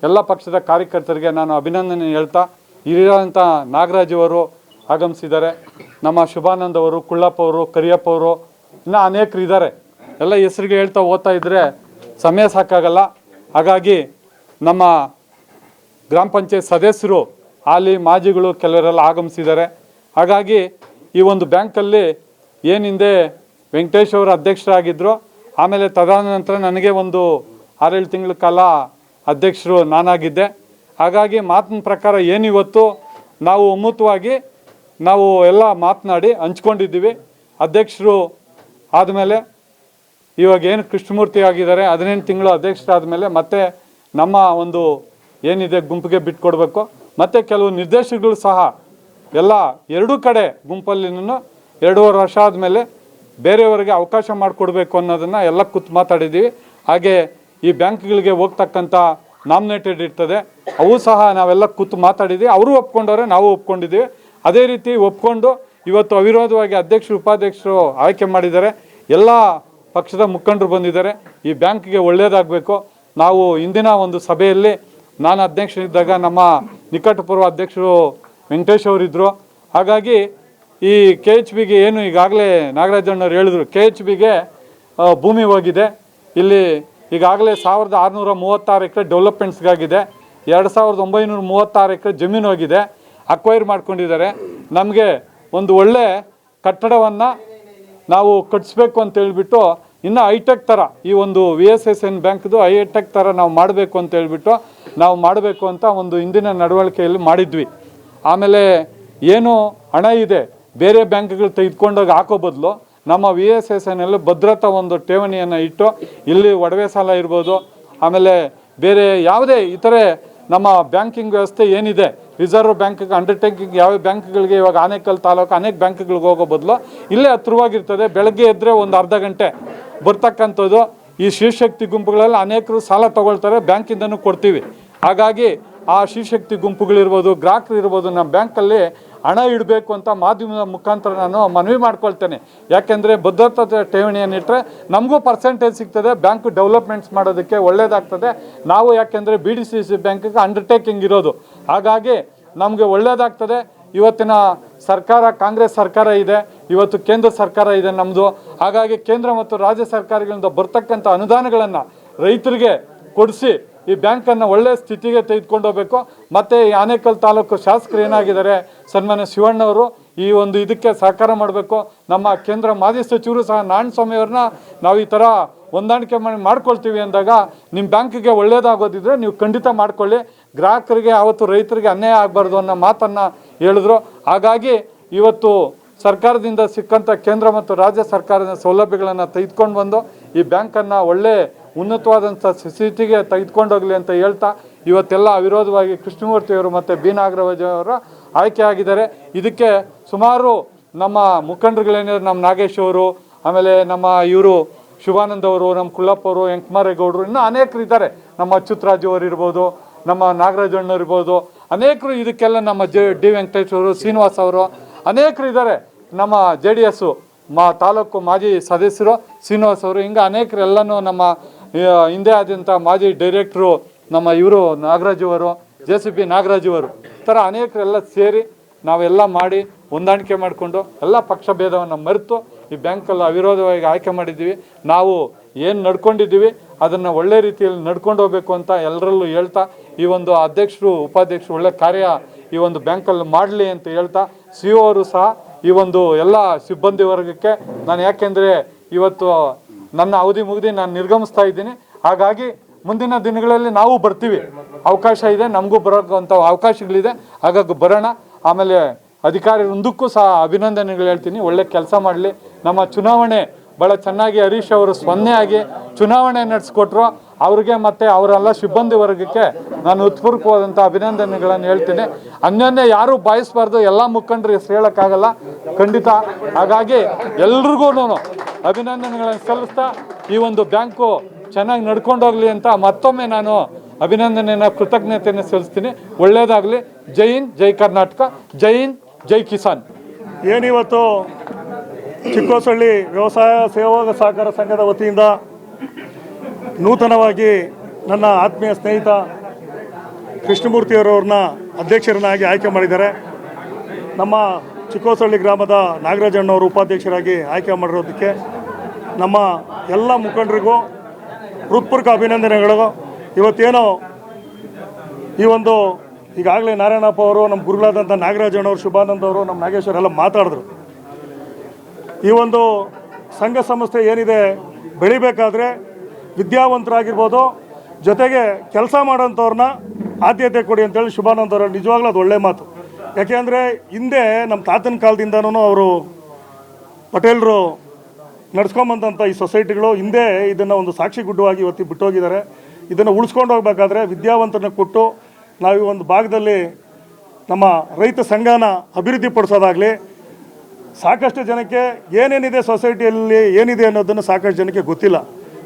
ಎಲ್ಲ ಪಕ್ಷದ ಕಾರ್ಯಕರ್ತರಿಗೆ ನಾನು ಅಭಿನಂದನೆ ಹೇಳ್ತಾ ಹಿರಿಯರಂಥ ನಾಗರಾಜ್ ಅವರು ಆಗಮಿಸಿದ್ದಾರೆ, ನಮ್ಮ ಶುಭಾನಂದ್ ಅವರು, ಕುಳ್ಳಪ್ಪ ಅವರು, ಕರಿಯಪ್ಪ ಅವರು, ಇನ್ನೂ ಅನೇಕರು ಇದ್ದಾರೆ. ಎಲ್ಲ ಹೆಸರಿಗೆ ಹೇಳ್ತಾ ಓದ್ತಾ ಇದ್ದರೆ ಸಮಯ ಸಾಕಾಗಲ್ಲ. ಹಾಗಾಗಿ ನಮ್ಮ ಗ್ರಾಮ ಪಂಚಾಯತ್ ಸದಸ್ಯರು, ಹಾಲಿ, ಮಾಜಿಗಳು ಕೆಲವರೆಲ್ಲ ಆಗಮಿಸಿದ್ದಾರೆ. ಹಾಗಾಗಿ ಈ ಒಂದು ಬ್ಯಾಂಕಲ್ಲಿ ಏನು ಹಿಂದೆ ವೆಂಕಟೇಶ್ ಅವರು ಅಧ್ಯಕ್ಷರಾಗಿದ್ದರು ಆಮೇಲೆ ತದನಂತರ ನನಗೆ ಒಂದು ಆರೇಳು ತಿಂಗಳ ಕಾಲ ಅಧ್ಯಕ್ಷರು ನಾನಾಗಿದ್ದೆ. ಹಾಗಾಗಿ ಮಾತಿನ ಪ್ರಕಾರ ಏನು ಇವತ್ತು ನಾವು ಒಮ್ಮತವಾಗಿ ನಾವು ಎಲ್ಲ ಮಾತನಾಡಿ ಹಂಚ್ಕೊಂಡಿದ್ದೀವಿ. ಅಧ್ಯಕ್ಷರು ಆದಮೇಲೆ, ಇವಾಗ ಏನು ಕೃಷ್ಣಮೂರ್ತಿ ಆಗಿದ್ದಾರೆ, ಹದಿನೆಂಟು ತಿಂಗಳು ಅಧ್ಯಕ್ಷರಾದಮೇಲೆ ಮತ್ತೆ ನಮ್ಮ ಒಂದು ಏನಿದೆ ಗುಂಪಿಗೆ ಬಿಟ್ಕೊಡ್ಬೇಕು. ಮತ್ತು ಕೆಲವು ನಿರ್ದೇಶಕಗಳು ಸಹ ಎಲ್ಲ ಎರಡೂ ಕಡೆ ಗುಂಪಲ್ಲಿನೂ ಎರಡೂವರೆ ವರ್ಷ ಆದಮೇಲೆ ಬೇರೆಯವರಿಗೆ ಅವಕಾಶ ಮಾಡಿಕೊಡ್ಬೇಕು ಅನ್ನೋದನ್ನು ಎಲ್ಲ ಕೂತು ಮಾತಾಡಿದ್ದೀವಿ. ಹಾಗೆ ಈ ಬ್ಯಾಂಕ್ಗಳಿಗೆ ಹೋಗ್ತಕ್ಕಂಥ ನಾಮಿನೇಟೆಡ್ ಇರ್ತದೆ. ಅವು ಸಹ ನಾವೆಲ್ಲ ಕೂತು ಮಾತಾಡಿದ್ದೀವಿ. ಅವರು ಒಪ್ಕೊಂಡವ್ರೆ, ನಾವು ಒಪ್ಕೊಂಡಿದ್ದೀವಿ. ಅದೇ ರೀತಿ ಒಪ್ಕೊಂಡು ಇವತ್ತು ಅವಿರೋಧವಾಗಿ ಅಧ್ಯಕ್ಷರು, ಉಪಾಧ್ಯಕ್ಷರು ಆಯ್ಕೆ ಮಾಡಿದ್ದಾರೆ. ಎಲ್ಲ ಪಕ್ಷದ ಮುಖಂಡರು ಬಂದಿದ್ದಾರೆ. ಈ ಬ್ಯಾಂಕ್ಗೆ ಒಳ್ಳೆಯದಾಗಬೇಕು ನಾವು ಇಂದಿನ ಒಂದು ಸಭೆಯಲ್ಲಿ ನಾನು ಅಧ್ಯಕ್ಷರಿದ್ದಾಗ ನಮ್ಮ ನಿಕಟಪೂರ್ವ ಅಧ್ಯಕ್ಷರು ವೆಂಕಟೇಶ್ ಅವರಿದ್ದರು. ಹಾಗಾಗಿ ಈ ಕೆ ಎಚ್ ಬಿಗೆ ಏನು ಈಗಾಗಲೇ ನಾಗರಾಜಣ್ಣವ್ರು ಹೇಳಿದ್ರು ಕೆ ಎಚ್ ಬಿಗೆ ಭೂಮಿ ಹೋಗಿದೆ. ಇಲ್ಲಿ ಈಗಾಗಲೇ ಸಾವಿರದ ಆರುನೂರ ಮೂವತ್ತಾರು ಎಕರೆ ಡೆವಲಪ್ಮೆಂಟ್ಸ್ಗಾಗಿದೆ. ಎರಡು ಸಾವಿರದ ಒಂಬೈನೂರ ಮೂವತ್ತಾರು ಎಕರೆ ಜಮೀನು ಹೋಗಿದೆ. ಅಕ್ವೈರ್ ಮಾಡ್ಕೊಂಡಿದ್ದಾರೆ. ನಮಗೆ ಒಂದು ಒಳ್ಳೆ ಕಟ್ಟಡವನ್ನು ನಾವು ಕಟ್ಟಿಸ್ಬೇಕು ಅಂತ ಹೇಳಿಬಿಟ್ಟು ಇನ್ನು ಹೈಟೆಕ್ ಥರ ಈ ಒಂದು ವಿ ಎಸ್ ಎಸ್ ಎನ್ ಬ್ಯಾಂಕ್ದು ಹೈಟೆಕ್ ಥರ ನಾವು ಮಾಡಬೇಕು ಅಂತ ಹೇಳಿಬಿಟ್ಟು ನಾವು ಮಾಡಬೇಕು ಅಂತ ಒಂದು ಇಂದಿನ ನಡವಳಿಕೆಯಲ್ಲಿ ಮಾಡಿದ್ವಿ. ಆಮೇಲೆ ಏನು ಹಣ ಇದೆ ಬೇರೆ ಬ್ಯಾಂಕ್ಗಳು ತೆಗೆದುಕೊಂಡೋಗಿ ಹಾಕೋ ಬದಲು ನಮ್ಮ ವಿ ಎಸ್ ಎಸ್ ಎನ್ನಲ್ಲಿ ಭದ್ರತಾ ಒಂದು ಠೇವಣಿಯನ್ನು ಇಟ್ಟು ಇಲ್ಲಿ ಒಡವೆ ಸಾಲ ಇರ್ಬೋದು. ಆಮೇಲೆ ಬೇರೆ ಯಾವುದೇ ಇತರೆ ನಮ್ಮ ಬ್ಯಾಂಕಿಂಗ್ ವ್ಯವಸ್ಥೆ ಏನಿದೆ, ರಿಸರ್ವ್ ಬ್ಯಾಂಕ್ಗೆ ಅಂಡರ್ಟೇಕಿಂಗ್ ಯಾವ ಬ್ಯಾಂಕ್ಗಳಿಗೆ ಇವಾಗ ಆನೇಕಲ್ ತಾಲೂಕು, ಅನೇಕ ಬ್ಯಾಂಕ್ಗಳಿಗೆ ಹೋಗೋ ಬದಲು ಇಲ್ಲೇ ಹತ್ರವಾಗಿರ್ತದೆ. ಬೆಳಗ್ಗೆ ಎದ್ದರೆ ಒಂದು ಅರ್ಧ ಗಂಟೆ ಬರ್ತಕ್ಕಂಥದ್ದು. ಈ ಶಿವಶಕ್ತಿ ಗುಂಪುಗಳಲ್ಲಿ ಅನೇಕರು ಸಾಲ ತಗೊಳ್ತಾರೆ, ಬ್ಯಾಂಕಿಂದನೂ ಕೊಡ್ತೀವಿ. ಹಾಗಾಗಿ ಆ ಶಿವಶಕ್ತಿ ಗುಂಪುಗಳಿರ್ಬೋದು, ಗ್ರಾಹಕರು ಇರ್ಬೋದು, ನಮ್ಮ ಬ್ಯಾಂಕಲ್ಲಿ ಹಣ ಇಡಬೇಕು ಅಂತ ಮಾಧ್ಯಮದ ಮುಖಾಂತರ ನಾನು ಮನವಿ ಮಾಡ್ಕೊಳ್ತೇನೆ. ಯಾಕೆಂದರೆ ಭದ್ರತಾ ಠೇವಣಿಯನ್ನಿಟ್ಟರೆ ನಮಗೂ ಪರ್ಸೆಂಟೇಜ್ ಸಿಗ್ತದೆ ಬ್ಯಾಂಕ್ ಡೆವಲಪ್ಮೆಂಟ್ಸ್ ಮಾಡೋದಕ್ಕೆ ಒಳ್ಳೆಯದಾಗ್ತದೆ ನಾವು ಯಾಕೆಂದರೆ ಬಿ ಡಿ ಸಿ ಸಿ ಬ್ಯಾಂಕಿಗೆ ಅಂಡರ್ಟೇಕಿಂಗ್ ಇರೋದು. ಹಾಗಾಗಿ ನಮಗೆ ಒಳ್ಳೆಯದಾಗ್ತದೆ ಇವತ್ತಿನ ಸರ್ಕಾರ, ಕಾಂಗ್ರೆಸ್ ಸರ್ಕಾರ ಇದೆ, ಇವತ್ತು ಕೇಂದ್ರ ಸರ್ಕಾರ ಇದೆ ನಮ್ಮದು ಹಾಗಾಗಿ ಕೇಂದ್ರ ಮತ್ತು ರಾಜ್ಯ ಸರ್ಕಾರಗಳಿಂದ ಬರ್ತಕ್ಕಂಥ ಅನುದಾನಗಳನ್ನು ರೈತರಿಗೆ ಕೊಡಿಸಿ ಈ ಬ್ಯಾಂಕನ್ನು ಒಳ್ಳೆ ಸ್ಥಿತಿಗೆ ತೆಗೆದುಕೊಂಡು ಹೋಗಬೇಕು ಮತ್ತು ಈ ಆನೇಕಲ್ ತಾಲೂಕು ಶಾಸಕರು ಏನಾಗಿದ್ದಾರೆ, ಸನ್ಮಾನ್ಯ ಶಿವಣ್ಣವರು, ಈ ಒಂದು ಇದಕ್ಕೆ ಸಹಕಾರ ಮಾಡಬೇಕು. ನಮ್ಮ ಕೇಂದ್ರ ಮಾಜಿ ಸಚಿವರು ಸಹ ನಾರಾಯಣಸ್ವಾಮಿ ಅವ್ರನ್ನ ನಾವು ಈ ಥರ ಹೊಂದಾಣಿಕೆ ಮಾಡಿ ಮಾಡ್ಕೊಳ್ತೀವಿ ಅಂದಾಗ ನಿಮ್ಮ ಬ್ಯಾಂಕಿಗೆ ಒಳ್ಳೇದಾಗೋದಿದ್ರೆ ನೀವು ಖಂಡಿತ ಮಾಡ್ಕೊಳ್ಳಿ. ಗ್ರಾಹಕರಿಗೆ ಆವತ್ತು ರೈತರಿಗೆ ಅನ್ಯಾಯ ಆಗಬಾರ್ದು ಅನ್ನೋ ಮಾತನ್ನು ಹೇಳಿದ್ರು. ಹಾಗಾಗಿ ಇವತ್ತು ಸರ್ಕಾರದಿಂದ ಸಿಕ್ಕಂಥ ಕೇಂದ್ರ ಮತ್ತು ರಾಜ್ಯ ಸರ್ಕಾರದ ಸೌಲಭ್ಯಗಳನ್ನು ತೆಗೆದುಕೊಂಡು ಬಂದು ಈ ಬ್ಯಾಂಕನ್ನು ಒಳ್ಳೆ ಉನ್ನತವಾದಂಥ ಸ್ಥಿತಿಗೆ ತೆಗೆದುಕೊಂಡೋಗಲಿ ಅಂತ ಹೇಳ್ತಾ ಇವತ್ತೆಲ್ಲ ಅವಿರೋಧವಾಗಿ ಕೃಷ್ಣಮೂರ್ತಿಯವರು ಮತ್ತು ಬಿ ನಾಗರಾಜವರು ಆಯ್ಕೆ ಆಗಿದ್ದಾರೆ. ಇದಕ್ಕೆ ಸುಮಾರು ನಮ್ಮ ಮುಖಂಡರುಗಳೇನಿದ್ರು ನಮ್ಮ ನಾಗೇಶ್ ಅವರು, ಆಮೇಲೆ ನಮ್ಮ ಇವರು ಶಿವಾನಂದ್ ಅವರು, ನಮ್ಮ ಕುಳ್ಳಪ್ಪ ಅವರು ವೆಂಕಮಾರೇಗೌಡರು ಇನ್ನೂ ಅನೇಕರು ಇದ್ದಾರೆ. ನಮ್ಮ ಅಚ್ಯುತ್ ಅವರು ಇರ್ಬೋದು, ನಮ್ಮ ನಾಗರಾಜ ಅಣ್ಣವ್ರು ಇರ್ಬೋದು, ಅನೇಕರು ಇದಕ್ಕೆಲ್ಲ ನಮ್ಮ ಜೆ, ಡಿ ವೆಂಕಟೇಶ್ವರು ಶ್ರೀನಿವಾಸ್ ಅವರು ಅನೇಕರು ಇದ್ದಾರೆ. ನಮ್ಮ ಜೆ ಡಿ ಎಸ್ಸು ಮಾ, ತಾಲೂಕು ಮಾಜಿ ಸದಸ್ಯರು ಶ್ರೀನಿವಾಸ್ ಅವರು, ಹಿಂಗೆ ಅನೇಕರೆಲ್ಲನೂ ನಮ್ಮ ಹಿಂದೆ ಆದಂಥ ಮಾಜಿ ಡೈರೆಕ್ಟ್ರು ನಮ್ಮ ಇವರು ನಾಗರಾಜ್ ಅವರು, ಜೆ ಸಿ ಬಿ ನಾಗರಾಜ್ ಅವರು ಥರ ಅನೇಕರೆಲ್ಲ ಸೇರಿ ನಾವೆಲ್ಲ ಮಾಡಿ ಹೊಂದಾಣಿಕೆ ಮಾಡಿಕೊಂಡು ಎಲ್ಲ ಪಕ್ಷ ಭೇದವನ್ನು ಮರೆತು ಈ ಬ್ಯಾಂಕಲ್ಲಿ ಅವಿರೋಧವಾಗಿ ಆಯ್ಕೆ ಮಾಡಿದ್ದೀವಿ. ನಾವು ಏನು ನಡ್ಕೊಂಡಿದ್ದೀವಿ, ಅದನ್ನು ಒಳ್ಳೆ ರೀತಿಯಲ್ಲಿ ನಡ್ಕೊಂಡು ಹೋಗಬೇಕು ಅಂತ ಎಲ್ಲರಲ್ಲೂ ಹೇಳ್ತಾ, ಈ ಒಂದು ಅಧ್ಯಕ್ಷರು, ಉಪಾಧ್ಯಕ್ಷರು ಒಳ್ಳೆ ಕಾರ್ಯ ಈ ಒಂದು ಬ್ಯಾಂಕಲ್ಲಿ ಮಾಡಲಿ ಅಂತ ಹೇಳ್ತಾ, ಸಿ ಅವರು ಸಹ ಈ ಒಂದು ಎಲ್ಲ ಸಿಬ್ಬಂದಿ ವರ್ಗಕ್ಕೆ ನಾನು ಯಾಕೆಂದರೆ ಇವತ್ತು ನನ್ನ ಅವಧಿ ಮುಗಿದು ನಾನು ನಿರ್ಗಮಿಸ್ತಾ ಇದ್ದೀನಿ. ಹಾಗಾಗಿ ಮುಂದಿನ ದಿನಗಳಲ್ಲಿ ನಾವು ಬರ್ತೀವಿ. ಅವಕಾಶ ಇದೆ, ನಮಗೂ ಬರೋಕ್ಕಂಥ ಅವಕಾಶಗಳಿದೆ. ಹಾಗಾಗಿ ಬರೋಣ. ಆಮೇಲೆ ಅಧಿಕಾರಿ ಒಂದಕ್ಕೂ ಸಹ ಅಭಿನಂದನೆಗಳು ಹೇಳ್ತೀನಿ. ಒಳ್ಳೆ ಕೆಲಸ ಮಾಡಲಿ. ನಮ್ಮ ಚುನಾವಣೆ ಭಾಳ ಚೆನ್ನಾಗಿ ಹರೀಶ್ ಅವರು ಆಗಿ ಚುನಾವಣೆ ನಡೆಸ್ಕೊಟ್ರು. ಅವ್ರಿಗೆ ಮತ್ತು ಅವರೆಲ್ಲ ಸಿಬ್ಬಂದಿ ವರ್ಗಕ್ಕೆ ನಾನು ಉತ್ಪೂರ್ವಕವಾದಂಥ ಅಭಿನಂದನೆಗಳನ್ನು ಹೇಳ್ತೀನಿ. ಅನ್ಯೋನ್ಯ ಯಾರೂ ಬಾಯಿಸ್ಬಾರ್ದು. ಎಲ್ಲ ಮುಖಂಡರು ಹೆಸರು ಹೇಳೋಕ್ಕಾಗಲ್ಲ. ಖಂಡಿತ. ಹಾಗಾಗಿ ಎಲ್ರಿಗೂ ಅಭಿನಂದನೆಗಳನ್ನು ಸಲ್ಲಿಸ್ತಾ ಈ ಒಂದು ಬ್ಯಾಂಕು ಚೆನ್ನಾಗಿ ನಡ್ಕೊಂಡೋಗ್ಲಿ ಅಂತ ಮತ್ತೊಮ್ಮೆ ನಾನು ಅಭಿನಂದನೆಯನ್ನು ಕೃತಜ್ಞತೆಯನ್ನು ಸಲ್ಲಿಸ್ತೀನಿ. ಒಳ್ಳೆಯದಾಗಲಿ ಜೈ ಜೈ ಕರ್ನಾಟಕ. ಜೈ ಜೈ ಕಿಸಾನ್. ಏನಿವತ್ತು ಚಿಕ್ಕೋಸಳ್ಳಿ ವ್ಯವಸಾಯ ಸೇವಾ ಸಹಕಾರ ಸಂಘದ ವತಿಯಿಂದ ನೂತನವಾಗಿ ನನ್ನ ಆತ್ಮೀಯ ಸ್ನೇಹಿತ ಕೃಷ್ಣಮೂರ್ತಿಯವರವ್ರನ್ನ ಅಧ್ಯಕ್ಷರನ್ನಾಗಿ ಆಯ್ಕೆ ಮಾಡಿದ್ದಾರೆ. ನಮ್ಮ ಚಿಕ್ಕೋಸಳ್ಳಿ ಗ್ರಾಮದ ನಾಗರಾಜಣ್ಣವರು ಉಪಾಧ್ಯಕ್ಷರಾಗಿ ಆಯ್ಕೆ ಮಾಡಿರೋದಕ್ಕೆ ನಮ್ಮ ಎಲ್ಲ ಮುಖಂಡರಿಗೂ ಹೃತ್ಪೂರ್ವಕ ಅಭಿನಂದನೆಗಳು. ಇವತ್ತೇನೋ ಈ ಒಂದು ಈಗಾಗಲೇ ನಾರಾಯಣಪ್ಪ ಅವರು, ನಮ್ಮ ಗುರುಗಳಾದಂಥ ನಾಗರಾಜಣ್ಣವರು ಶುಭಾನಂದ ಅವರು, ನಮ್ಮ ನಾಗೇಶ್ವರ ಎಲ್ಲ ಮಾತಾಡಿದ್ರು. ಈ ಒಂದು ಸಂಘ ಸಂಸ್ಥೆ ಏನಿದೆ ಬೆಳಿಬೇಕಾದ್ರೆ ವಿದ್ಯಾವಂತರಾಗಿರ್ಬೋದು, ಜೊತೆಗೆ ಕೆಲಸ ಮಾಡೋಂಥವ್ರನ್ನ ಆದ್ಯತೆ ಕೊಡಿ ಅಂತೇಳಿ ಶುಭಾನಂದ ಅವರು, ನಿಜವಾಗ್ಲೂ ಅದು ಒಳ್ಳೆ ಮಾತು. ಯಾಕೆಂದರೆ ಹಿಂದೆ ನಮ್ಮ ತಾತನ ಕಾಲದಿಂದನೂ ಅವರು ಪಟೇಲರು ನಡ್ಸ್ಕೊಂಬಂದಂಥ ಈ ಸೊಸೈಟಿಗಳು ಹಿಂದೆ ಇದನ್ನು ಒಂದು ಸಾಕ್ಷಿ ಗುಡ್ಡವಾಗಿ ಇವತ್ತು ಬಿಟ್ಟೋಗಿದ್ದಾರೆ. ಇದನ್ನು ಉಳಿಸ್ಕೊಂಡು ಹೋಗ್ಬೇಕಾದ್ರೆ ವಿದ್ಯಾವಂತನ ಕೊಟ್ಟು ನಾವು ಒಂದು ಭಾಗದಲ್ಲಿ ನಮ್ಮ ರೈತ ಸಂಘನ ಅಭಿವೃದ್ಧಿ ಪಡಿಸೋದಾಗಲಿ ಸಾಕಷ್ಟು ಜನಕ್ಕೆ ಏನೇನಿದೆ ಸೊಸೈಟಿಯಲ್ಲಿ ಏನಿದೆ ಅನ್ನೋದನ್ನು ಸಾಕಷ್ಟು ಜನಕ್ಕೆ ಗೊತ್ತಿಲ್ಲ.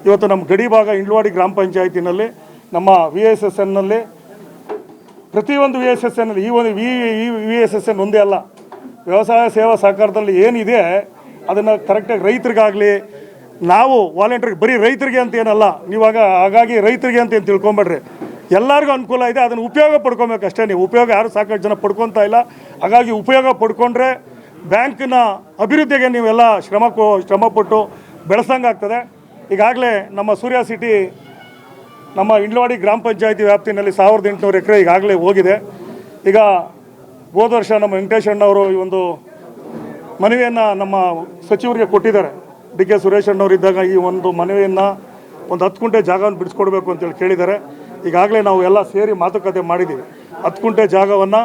ಇವತ್ತು ನಮ್ಮ ಗಡಿ ಭಾಗ ಇಂಡ್ವಾಡಿ ಗ್ರಾಮ ಪಂಚಾಯತಿನಲ್ಲಿ, ನಮ್ಮ ವಿ ಎಸ್ ಎಸ್ ಎನ್ನಲ್ಲಿ ಪ್ರತಿಯೊಂದು ವಿ ಎಸ್ ಎಸ್ ಎನ್ ಈ ಒಂದು V V S S N ಒಂದೇ ಅಲ್ಲ. ವ್ಯವಸಾಯ ಸೇವಾ ಸಹಕಾರದಲ್ಲಿ ಏನಿದೆ ಅದನ್ನು ಕರೆಕ್ಟಾಗಿ ರೈತರಿಗಾಗಲಿ, ನಾವು ವಾಲಂಟ್ರಿಗೆ ಬರೀ ರೈತರಿಗೆ ಅಂತ ಏನಲ್ಲ, ನೀವಾಗ ಹಾಗಾಗಿ ರೈತರಿಗೆ ಅಂತ ಏನು ತಿಳ್ಕೊಂಬೇಡ್ರಿ. ಎಲ್ಲರಿಗೂ ಅನುಕೂಲ ಇದೆ, ಅದನ್ನು ಉಪಯೋಗ ಪಡ್ಕೊಬೇಕು ಅಷ್ಟೇ, ನೀವು ಉಪಯೋಗ ಯಾರು ಸಾಕಷ್ಟು ಜನ ಪಡ್ಕೊತಾ ಇಲ್ಲ. ಹಾಗಾಗಿ ಉಪಯೋಗ ಪಡ್ಕೊಂಡ್ರೆ ಬ್ಯಾಂಕಿನ ಅಭಿವೃದ್ಧಿಗೆ ನೀವೆಲ್ಲ ಶ್ರಮ ಕೊ ಶ್ರಮಪಟ್ಟು ಬೆಳೆಸಂಗೆ ಆಗ್ತದೆ. ಈಗಾಗಲೇ ನಮ್ಮ ಸೂರ್ಯ ಸಿಟಿ ನಮ್ಮ ಇಂಡ್ಲವಾಡಿ ಗ್ರಾಮ ಪಂಚಾಯತಿ ವ್ಯಾಪ್ತಿನಲ್ಲಿ ಸಾವಿರದ ಎಂಟುನೂರು ಎಕರೆ ಈಗಾಗಲೇ ಹೋಗಿದೆ. ಈಗ ಹೋದ ವರ್ಷ ನಮ್ಮ ವೆಂಕಟೇಶ್ ಅಣ್ಣವರು ಈ ಒಂದು ಮನವಿಯನ್ನು ನಮ್ಮ ಸಚಿವರಿಗೆ ಕೊಟ್ಟಿದ್ದಾರೆ. ಡಿ ಕೆ ಸುರೇಶ್ ಇದ್ದಾಗ ಈ ಒಂದು ಮನವಿಯನ್ನು ಒಂದು ಹತ್ತು ಗುಂಟೆ ಜಾಗವನ್ನು ಬಿಡಿಸ್ಕೊಡ್ಬೇಕು ಅಂತೇಳಿ ಕೇಳಿದ್ದಾರೆ. ಈಗಾಗಲೇ ನಾವು ಎಲ್ಲ ಸೇರಿ ಮಾತುಕತೆ ಮಾಡಿದ್ದೀವಿ. ಹತ್ತು ಗುಂಟೆ ಜಾಗವನ್ನು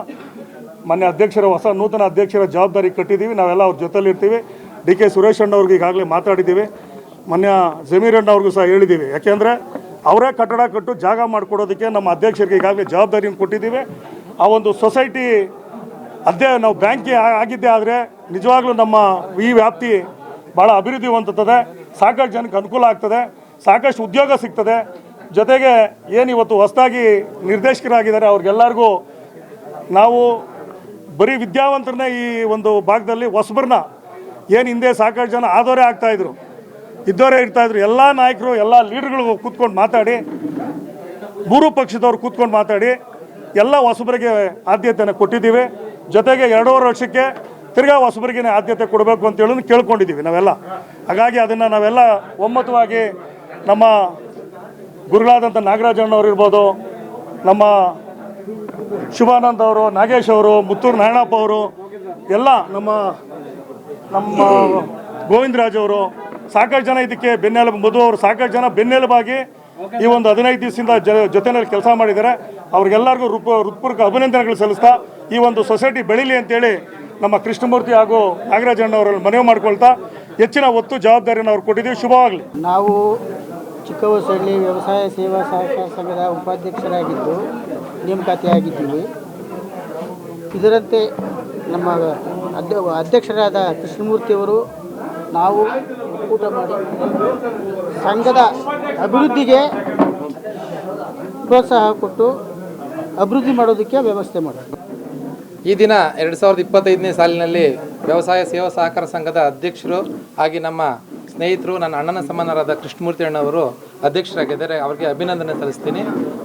ಮೊನ್ನೆ ಅಧ್ಯಕ್ಷರ, ಹೊಸ ನೂತನ ಅಧ್ಯಕ್ಷರ ಜವಾಬ್ದಾರಿ ಕಟ್ಟಿದ್ದೀವಿ. ನಾವೆಲ್ಲ ಅವ್ರ ಜೊತೆಲಿರ್ತೀವಿ ಡಿ ಕೆ ಸುರೇಶ್ ಅಣ್ಣವ್ರಿಗೆ ಈಗಾಗಲೇ ಮಾತಾಡಿದ್ದೀವಿ. ಮೊನ್ನೆ ಜಮೀರ್ ಅಣ್ಣವ್ರಿಗೂ ಸಹ ಹೇಳಿದ್ದೀವಿ. ಯಾಕೆಂದರೆ ಅವರೇ ಕಟ್ಟಡ ಕಟ್ಟು ಜಾಗ ಮಾಡಿಕೊಡೋದಕ್ಕೆ ನಮ್ಮ ಅಧ್ಯಕ್ಷರಿಗೆ ಈಗಾಗಲೇ ಜವಾಬ್ದಾರಿಯನ್ನು ಕೊಟ್ಟಿದ್ದೀವಿ. ಆ ಒಂದು ಸೊಸೈಟಿ ಅದೇ ನಾವು ಬ್ಯಾಂಕಿಗೆ ಆಗಿದ್ದೇ ಆದರೆ ನಿಜವಾಗ್ಲೂ ನಮ್ಮ ಈ ವ್ಯಾಪ್ತಿ ಭಾಳ ಅಭಿವೃದ್ಧಿ ಹೊಂದುತ್ತದೆ ಸಾಕಷ್ಟು ಜನಕ್ಕೆ ಅನುಕೂಲ ಆಗ್ತದೆ. ಸಾಕಷ್ಟು ಉದ್ಯೋಗ ಸಿಗ್ತದೆ. ಜೊತೆಗೆ ಏನು ಇವತ್ತು ಹೊಸದಾಗಿ ನಿರ್ದೇಶಕರಾಗಿದ್ದಾರೆ ಅವ್ರಿಗೆಲ್ಲರಿಗೂ ನಾವು ಬರೀ ವಿದ್ಯಾವಂತರನ್ನೇ ಈ ಒಂದು ಭಾಗದಲ್ಲಿ ಹೊಸಬ್ರನ್ನ ಏನು ಹಿಂದೆ ಸಾಕಷ್ಟು ಜನ ಆದೋರೇ ಆಗ್ತಾಯಿದ್ರು ಇದ್ದವರೇ ಇರ್ತಾಯಿದ್ರು ಎಲ್ಲ ನಾಯಕರು, ಎಲ್ಲ ಲೀಡರ್ಗಳು ಕೂತ್ಕೊಂಡು ಮಾತಾಡಿ, ಮೂರು ಪಕ್ಷದವ್ರು ಕೂತ್ಕೊಂಡು ಮಾತಾಡಿ, ಎಲ್ಲ ಹೊಸಬರಿಗೆ ಆದ್ಯತೆಯನ್ನು ಕೊಟ್ಟಿದ್ದೀವಿ. ಜೊತೆಗೆ ಎರಡೂವರೆ ವರ್ಷಕ್ಕೆ ತಿರ್ಗಾ ಹೊಸಬರಿಗೆ ಆದ್ಯತೆ ಕೊಡಬೇಕು ಅಂತ ಹೇಳಿ ಕೇಳ್ಕೊಂಡಿದ್ದೀವಿ ನಾವೆಲ್ಲ. ಹಾಗಾಗಿ ಅದನ್ನು ನಾವೆಲ್ಲ ಒಮ್ಮತವಾಗಿ ನಮ್ಮ ಗುರುಗಳಾದಂಥ ನಾಗರಾಜಣ್ಣವ್ರು ಇರ್ಬೋದು, ನಮ್ಮ ಶಿವಾನಂದ್ ಅವರು, ನಾಗೇಶ್ ಅವರು, ಮುತ್ತೂರು ನಾರಾಯಣಪ್ಪ ಅವರು, ಎಲ್ಲ ನಮ್ಮ ನಮ್ಮ ಗೋವಿಂದರಾಜ್ ಅವರು, ಸಾಕಷ್ಟು ಜನ ಇದಕ್ಕೆ ಬೆನ್ನೆಲುಬು, ಮಧು ಅವರು ಸಾಕಷ್ಟು ಜನ ಬೆನ್ನೆಲುಬಾಗಿ ಈ ಒಂದು ಹದಿನೈದು ದಿವಸದಿಂದ ಜೊತೆಯಲ್ಲಿ ಕೆಲಸ ಮಾಡಿದ್ದಾರೆ. ಅವ್ರಿಗೆಲ್ಲರಿಗೂ ರೂಪ ಹೃತ್ಪೂರ್ವಕ ಅಭಿನಂದನೆಗಳು ಸಲ್ಲಿಸ್ತಾ ಈ ಒಂದು ಸೊಸೈಟಿ ಬೆಳೀಲಿ ಅಂತೇಳಿ ನಮ್ಮ ಕೃಷ್ಣಮೂರ್ತಿ ಹಾಗೂ ನಾಗರಾಜಣ್ಣವರಲ್ಲಿ ಮನವಿ ಮಾಡ್ಕೊಳ್ತಾ ಹೆಚ್ಚಿನ ಒತ್ತು, ಜವಾಬ್ದಾರಿಯನ್ನು ಅವ್ರು ಕೊಟ್ಟಿದ್ದೀವಿ. ಶುಭವಾಗಲಿ ನಾವು ಚಿಕ್ಕವಸಳ್ಳಿ ವ್ಯವಸಾಯ ಸೇವಾ ಸಹಕಾರ ಸಂಘದ ಉಪಾಧ್ಯಕ್ಷರಾಗಿದ್ದು, ನೇಮಕಾತಿಯಾಗಿದ್ದೀವಿ. ಇದರಂತೆ ನಮ್ಮ ಅಧ್ಯ ಅಧ್ಯಕ್ಷರಾದ ಕೃಷ್ಣಮೂರ್ತಿಯವರು ನಾವು ಒಕ್ಕೂಟ ಮಾಡಿ ಸಂಘದ ಅಭಿವೃದ್ಧಿಗೆ ಪ್ರೋತ್ಸಾಹ ಕೊಟ್ಟು ಅಭಿವೃದ್ಧಿ ಮಾಡೋದಕ್ಕೆ ವ್ಯವಸ್ಥೆ ಮಾಡ್ತೀವಿ ಈ ದಿನ ಎರಡು ಸಾವಿರದ ಇಪ್ಪತ್ತೈದನೇ ಸಾಲಿನಲ್ಲಿ ವ್ಯವಸಾಯ ಸೇವಾ ಸಹಕಾರ ಸಂಘದ ಅಧ್ಯಕ್ಷರು ಹಾಗೆ ನಮ್ಮ ಸ್ನೇಹಿತರು, ನನ್ನ ಅಣ್ಣನ ಸಮಾನರಾದ ಕೃಷ್ಣಮೂರ್ತಿ ಅಣ್ಣವರು ಅಧ್ಯಕ್ಷರಾಗಿದ್ದಾರೆ. ಅವರಿಗೆ ಅಭಿನಂದನೆ ಸಲ್ಲಿಸ್ತೀನಿ.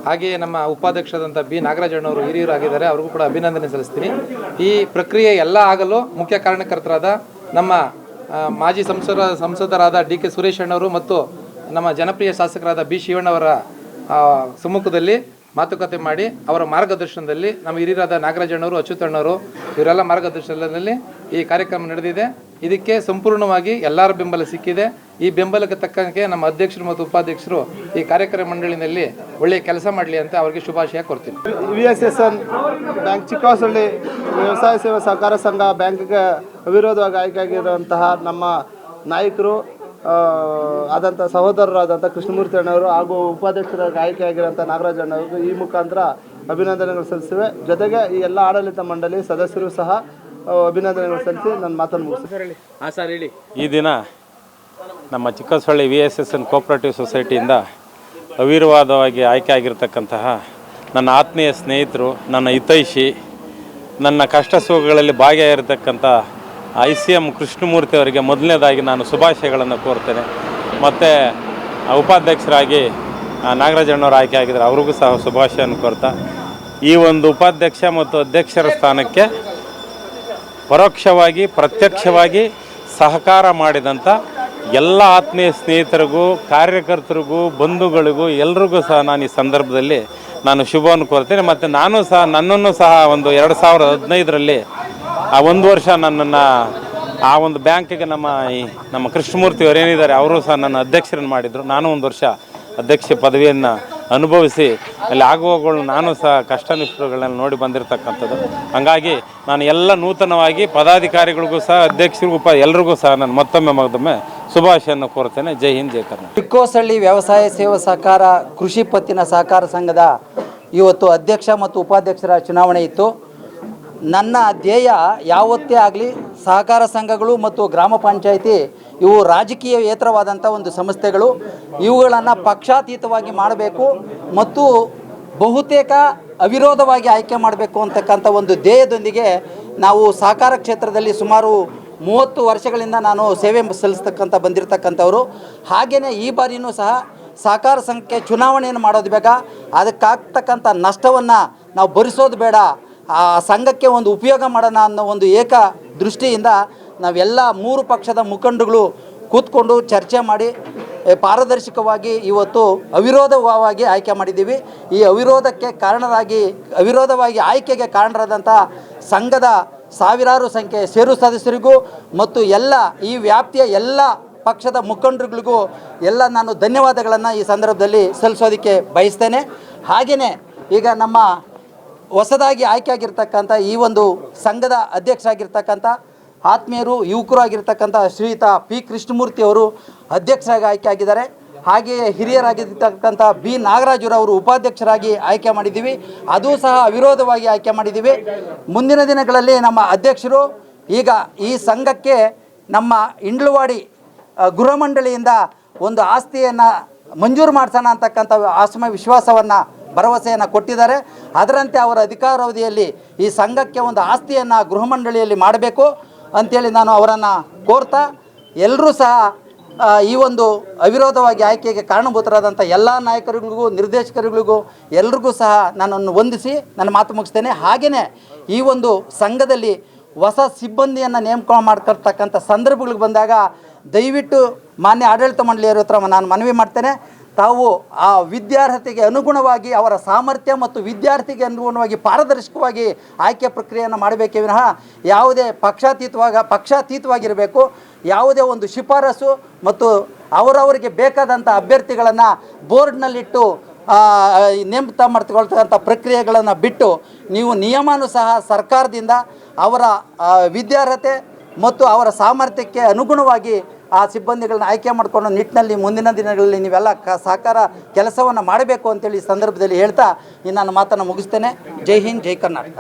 ಹಾಗೆಯೇ ನಮ್ಮ ಉಪಾಧ್ಯಕ್ಷರಾದಂಥ ಬಿ. ನಾಗರಾಜ್ ಅಣ್ಣವರು ಹಿರಿಯರು ಆಗಿದ್ದಾರೆ. ಅವ್ರಿಗೂ ಕೂಡ ಅಭಿನಂದನೆ ಸಲ್ಲಿಸ್ತೀನಿ. ಈ ಪ್ರಕ್ರಿಯೆ ಎಲ್ಲ ಆಗಲು ಮುಖ್ಯ ಕಾರಣಕರ್ತರಾದ ನಮ್ಮ ಮಾಜಿ ಸಂಸದ ಸಂಸದರಾದ ಡಿ ಕೆ ಸುರೇಶ್ ಅಣ್ಣವರು ಮತ್ತು ನಮ್ಮ ಜನಪ್ರಿಯ ಶಾಸಕರಾದ ಬಿ ಶಿವಣ್ಣವರ ಸಮ್ಮುಖದಲ್ಲಿ ಮಾತುಕತೆ ಮಾಡಿ ಅವರ ಮಾರ್ಗದರ್ಶನದಲ್ಲಿ ನಮ್ಮ ಹಿರಿಯರಾದ ನಾಗರಾಜಣ್ಣವರು ಅಚ್ಯುತಣ್ಣವರು ಇವರೆಲ್ಲ ಮಾರ್ಗದರ್ಶನದಲ್ಲಿ ಈ ಕಾರ್ಯಕ್ರಮ ನಡೆದಿದೆ. ಇದಕ್ಕೆ ಸಂಪೂರ್ಣವಾಗಿ ಎಲ್ಲರ ಬೆಂಬಲ ಸಿಕ್ಕಿದೆ. ಈ ಬೆಂಬಲಕ್ಕೆ ತಕ್ಕಂತೆ ನಮ್ಮ ಅಧ್ಯಕ್ಷರು ಮತ್ತು ಉಪಾಧ್ಯಕ್ಷರು ಈ ಕಾರ್ಯಕ್ರಮ ಮಂಡಳಿನಲ್ಲಿ ಒಳ್ಳೆಯ ಕೆಲಸ ಮಾಡಲಿ ಅಂತ ಅವರಿಗೆ ಶುಭಾಶಯ ಕೊಡ್ತೀನಿ V S S N bank Chikkavasalli ವ್ಯವಸಾಯ ಸೇವಾ ಸಹಕಾರ ಸಂಘ ಬ್ಯಾಂಕ್ಗೆ ಅವಿರೋಧವಾಗಿ ಆಯ್ಕೆಯಾಗಿರುವಂತಹ ನಮ್ಮ ನಾಯಕರು ಆದಂಥ ಸಹೋದರರಾದಂಥ ಕೃಷ್ಣಮೂರ್ತಿ ಅಣ್ಣವರು ಹಾಗೂ ಉಪಾಧ್ಯಕ್ಷರಾಗಿ ಆಯ್ಕೆಯಾಗಿರೋಂಥ ನಾಗರಾಜ್ ಅಣ್ಣವರು ಈ ಮುಖಾಂತರ ಅಭಿನಂದನೆಗಳು ಸಲ್ಲಿಸಿವೆ. ಜೊತೆಗೆ ಈ ಎಲ್ಲ ಆಡಳಿತ ಮಂಡಳಿ ಸದಸ್ಯರು ಸಹ ಅಭಿನಂದನೆಗಳು ಸಲ್ಲಿಸಿ ನನ್ನ ಮಾತನ್ನು ಮುಗಿಸ್ತೀನಿ. ಈ ದಿನ ನಮ್ಮ Chikkasalli V S S N cooperative ಸೊಸೈಟಿಯಿಂದ ಅವಿರವಾದವಾಗಿ ಆಯ್ಕೆ ಆಗಿರ್ತಕ್ಕಂತಹ ನನ್ನ ಆತ್ಮೀಯ ಸ್ನೇಹಿತರು ನನ್ನ ಹಿತೈಷಿ ನನ್ನ ಕಷ್ಟ ಸುಖಗಳಲ್ಲಿ ಭಾಗಿಯಾಗಿರ್ತಕ್ಕಂಥ ಐ ಸಿ ಎಂ ಕೃಷ್ಣಮೂರ್ತಿ ಅವರಿಗೆ ಮೊದಲನೇದಾಗಿ ನಾನು ಶುಭಾಶಯಗಳನ್ನು ಕೋರ್ತೇನೆ. ಮತ್ತು ಉಪಾಧ್ಯಕ್ಷರಾಗಿ ನಾಗರಾಜಣ್ಣವರು ಆಯ್ಕೆ ಆಗಿದ್ದಾರೆ ಅವ್ರಿಗೂ ಸಹ ಶುಭಾಶಯವನ್ನು ಕೋರ್ತಾ. ಈ ಒಂದು ಉಪಾಧ್ಯಕ್ಷ ಮತ್ತು ಅಧ್ಯಕ್ಷರ ಸ್ಥಾನಕ್ಕೆ ಪರೋಕ್ಷವಾಗಿ, ಪ್ರತ್ಯಕ್ಷವಾಗಿ ಸಹಕಾರ ಮಾಡಿದಂಥ ಎಲ್ಲ ಆತ್ಮೀಯ ಸ್ನೇಹಿತರಿಗೂ, ಕಾರ್ಯಕರ್ತರಿಗೂ, ಬಂಧುಗಳಿಗೂ ಎಲ್ರಿಗೂ ಸಹ ನಾನು ಈ ಸಂದರ್ಭದಲ್ಲಿ ನಾನು ಶುಭವನ್ನು ಕೋರ್ತೇನೆ ಮತ್ತು ನಾನು ಸಹ, ನನ್ನನ್ನು ಸಹ ಒಂದು ಎರಡು ಸಾವಿರದ ಹದಿನೈದರಲ್ಲಿ ಆ ಒಂದು ವರ್ಷ ನನ್ನನ್ನು ಆ ಒಂದು ಬ್ಯಾಂಕಿಗೆ ನಮ್ಮ ಈ ನಮ್ಮ ಕೃಷ್ಣಮೂರ್ತಿ ಅವರೇನಿದ್ದಾರೆ ಅವರು ಸಹ ನನ್ನ ಅಧ್ಯಕ್ಷರನ್ನು ಮಾಡಿದರು. ನಾನು ಒಂದು ವರ್ಷ ಅಧ್ಯಕ್ಷ ಪದವಿಯನ್ನು ಅನುಭವಿಸಿ, ಅಲ್ಲಿ ಆಗುವಗಳು ನಾನು ಸಹ ಕಷ್ಟ ನೋಡಿ ಬಂದಿರತಕ್ಕಂಥದ್ದು. ಹಾಗಾಗಿ ನಾನು ಎಲ್ಲ ನೂತನವಾಗಿ ಪದಾಧಿಕಾರಿಗಳಿಗೂ ಸಹ, ಅಧ್ಯಕ್ಷರಿಗೂ ಉಪ ಎಲ್ರಿಗೂ ಸಹ ನಾನು ಮತ್ತೊಮ್ಮೆ ಮತ್ತೊಮ್ಮೆ ಶುಭಾಶಯನ್ನು ಕೋರ್ತೇನೆ ಜೈ ಹಿಂದ್, ಜೈ ಕರ್ನಾಟಕ. ಚಿಕ್ಕೋಸಳ್ಳಿ ವ್ಯವಸಾಯ ಸೇವಾ ಸಹಕಾರ, ಕೃಷಿ ಪತ್ತಿನ ಸಹಕಾರ ಸಂಘದ ಇವತ್ತು ಅಧ್ಯಕ್ಷ ಮತ್ತು ಉಪಾಧ್ಯಕ್ಷರ ಚುನಾವಣೆ ಇತ್ತು. ನನ್ನ ಧ್ಯೇಯ ಯಾವತ್ತೇ ಆಗಲಿ ಸಹಕಾರ ಸಂಘಗಳು ಮತ್ತು ಗ್ರಾಮ ಪಂಚಾಯಿತಿ ಇವು ರಾಜಕೀಯೇತರವಾದಂಥ ಒಂದು ಸಂಸ್ಥೆಗಳು. ಇವುಗಳನ್ನು ಪಕ್ಷಾತೀತವಾಗಿ ಮಾಡಬೇಕು ಮತ್ತು ಬಹುತೇಕ ಅವಿರೋಧವಾಗಿ ಆಯ್ಕೆ ಮಾಡಬೇಕು ಅಂತಕ್ಕಂಥ ಒಂದು ಧ್ಯೇಯದೊಂದಿಗೆ ನಾವು ಸಹಕಾರ ಕ್ಷೇತ್ರದಲ್ಲಿ ಸುಮಾರು ಮೂವತ್ತು ವರ್ಷಗಳಿಂದ ನಾನು ಸೇವೆ ಸಲ್ಲಿಸ್ತಕ್ಕಂಥ ಬಂದಿರತಕ್ಕಂಥವ್ರು. ಹಾಗೆಯೇ ಈ ಬಾರಿಯೂ ಸಹ ಸಹಕಾರ ಸಂಘಕ್ಕೆ ಚುನಾವಣೆಯನ್ನು ಮಾಡೋದು ಬೇಗ. ಅದಕ್ಕಾಗ್ತಕ್ಕಂಥ ನಷ್ಟವನ್ನು ನಾವು ಭರಿಸೋದು ಬೇಡ. ಆ ಸಂಘಕ್ಕೆ ಒಂದು ಉಪಯೋಗ ಮಾಡೋಣ ಅನ್ನೋ ಒಂದು ಏಕ ದೃಷ್ಟಿಯಿಂದ ನಾವೆಲ್ಲ ಮೂರು ಪಕ್ಷದ ಮುಖಂಡಗಳು ಕೂತ್ಕೊಂಡು ಚರ್ಚೆ ಮಾಡಿ ಪಾರದರ್ಶಕವಾಗಿ ಇವತ್ತು ಅವಿರೋಧವಾಗಿ ಆಯ್ಕೆ ಮಾಡಿದ್ದೀವಿ. ಈ ಅವಿರೋಧಕ್ಕೆ ಕಾರಣರಾಗಿ, ಅವಿರೋಧವಾಗಿ ಆಯ್ಕೆಗೆ ಕಾರಣರಾದಂಥ ಸಂಘದ ಸಾವಿರಾರು ಸಂಖ್ಯೆ ಸೇರು ಸದಸ್ಯರಿಗೂ ಮತ್ತು ಎಲ್ಲ, ಈ ವ್ಯಾಪ್ತಿಯ ಎಲ್ಲ ಪಕ್ಷದ ಮುಖಂಡರುಗಳಿಗೂ ಎಲ್ಲ ನಾನು ಧನ್ಯವಾದಗಳನ್ನು ಈ ಸಂದರ್ಭದಲ್ಲಿ ಸಲ್ಲಿಸೋದಕ್ಕೆ ಬಯಸ್ತೇನೆ. ಹಾಗೆಯೇ ಈಗ ನಮ್ಮ ಹೊಸದಾಗಿ ಆಯ್ಕೆ ಆಗಿರ್ತಕ್ಕಂಥ ಈ ಒಂದು ಸಂಘದ ಅಧ್ಯಕ್ಷರಾಗಿರ್ತಕ್ಕಂಥ ಆತ್ಮೀಯರು ಯುವಕರು ಆಗಿರ್ತಕ್ಕಂಥ ಶ್ರೀಯುತ ಪಿ. ಕೃಷ್ಣಮೂರ್ತಿ ಅವರು ಅಧ್ಯಕ್ಷರಾಗಿ ಆಯ್ಕೆ ಆಗಿದ್ದಾರೆ ಹಾಗೆಯೇ ಹಿರಿಯರಾಗಿರ್ತಕ್ಕಂಥ ಬಿ. ನಾಗರಾಜರವರು ಉಪಾಧ್ಯಕ್ಷರಾಗಿ ಆಯ್ಕೆ ಮಾಡಿದ್ದೀವಿ. ಅದು ಸಹ ಅವಿರೋಧವಾಗಿ ಆಯ್ಕೆ ಮಾಡಿದ್ದೀವಿ. ಮುಂದಿನ ದಿನಗಳಲ್ಲಿ ನಮ್ಮ ಅಧ್ಯಕ್ಷರು ಈಗ ಈ ಸಂಘಕ್ಕೆ ನಮ್ಮ ಇಂಡ್ಲವಾಡಿ ಗೃಹಮಂಡಳಿಯಿಂದ ಗೃಹ ಮಂಡಳಿಯಿಂದ ಒಂದು ಆಸ್ತಿಯನ್ನು ಮಂಜೂರು ಮಾಡಿಸೋಣ ಅಂತಕ್ಕಂಥ ಆಸಮ ವಿಶ್ವಾಸವನ್ನು ಭರವಸೆಯನ್ನು ಕೊಟ್ಟಿದ್ದಾರೆ. ಅದರಂತೆ ಅವರ ಅಧಿಕಾರಾವಧಿಯಲ್ಲಿ ಈ ಸಂಘಕ್ಕೆ ಒಂದು ಆಸ್ತಿಯನ್ನು ಗೃಹ ಮಂಡಳಿಯಲ್ಲಿ ಮಾಡಬೇಕು ಅಂಥೇಳಿ ನಾನು ಅವರನ್ನು ಕೋರ್ತಾ ಎಲ್ಲರೂ ಸಹ ಈ ಒಂದು ಅವಿರೋಧವಾಗಿ ಆಯ್ಕೆಗೆ ಕಾರಣಭೂತರಾದಂಥ ಎಲ್ಲ ನಾಯಕರುಗಳಿಗೂ, ನಿರ್ದೇಶಕರುಗಳಿಗೂ ಎಲ್ರಿಗೂ ಸಹ ನನ್ನನ್ನು ವಂದಿಸಿ ನನ್ನ ಮಾತು ಮುಗಿಸ್ತೇನೆ. ಹಾಗೆಯೇ ಈ ಒಂದು ಸಂಘದಲ್ಲಿ ಹೊಸ ಸಿಬ್ಬಂದಿಯನ್ನು ನೇಮಕ ಮಾಡ್ಕೊಳ್ತಕ್ಕಂಥ ಸಂದರ್ಭಗಳಿಗೆ ಬಂದಾಗ ದಯವಿಟ್ಟು ಮಾನ್ಯ ಆಡಳಿತ ಮಂಡಳಿಯವರ ಹತ್ರ ನಾನು ಮನವಿ ಮಾಡ್ತೇನೆ. ತಾವು ಆ ವಿದ್ಯಾರ್ಹತೆಗೆ ಅನುಗುಣವಾಗಿ ಅವರ ಸಾಮರ್ಥ್ಯ ಮತ್ತು ವಿದ್ಯಾರ್ಥಿಗೆ ಅನುಗುಣವಾಗಿ ಪಾರದರ್ಶಕವಾಗಿ ಆಯ್ಕೆ ಪ್ರಕ್ರಿಯೆಯನ್ನು ಮಾಡಬೇಕೇ ವಿನಃ ಯಾವುದೇ ಪಕ್ಷಾತೀತವಾಗ ಪಕ್ಷಾತೀತವಾಗಿರಬೇಕು. ಯಾವುದೇ ಒಂದು ಶಿಫಾರಸು ಮತ್ತು ಅವರವರಿಗೆ ಬೇಕಾದಂಥ ಅಭ್ಯರ್ಥಿಗಳನ್ನು ಬೋರ್ಡ್ನಲ್ಲಿಟ್ಟು ನೇಮಕ ಮಾಡ್ಕೊಳ್ತಕ್ಕಂಥ ಪ್ರಕ್ರಿಯೆಗಳನ್ನು ಬಿಟ್ಟು ನೀವು ನಿಯಮಾನುಸಾರ ಸರ್ಕಾರದಿಂದ ಅವರ ವಿದ್ಯಾರ್ಹತೆ ಮತ್ತು ಅವರ ಸಾಮರ್ಥ್ಯಕ್ಕೆ ಅನುಗುಣವಾಗಿ ಆ ಸಿಬ್ಬಂದಿಗಳನ್ನ ಆಯ್ಕೆ ಮಾಡಿಕೊಂಡು ನಿಟ್ಟಿನಲ್ಲಿ ಮುಂದಿನ ದಿನಗಳಲ್ಲಿ ನೀವೆಲ್ಲ ಕ ಸಹಕಾರ ಕೆಲಸವನ್ನು ಮಾಡಬೇಕು ಅಂತೇಳಿ ಈ ಸಂದರ್ಭದಲ್ಲಿ ಹೇಳ್ತಾ ಈ ನನ್ನ ಮಾತನ್ನು ಮುಗಿಸ್ತೇನೆ. ಜೈ ಹಿಂದ್, ಜೈ ಕರ್ನಾಟಕ.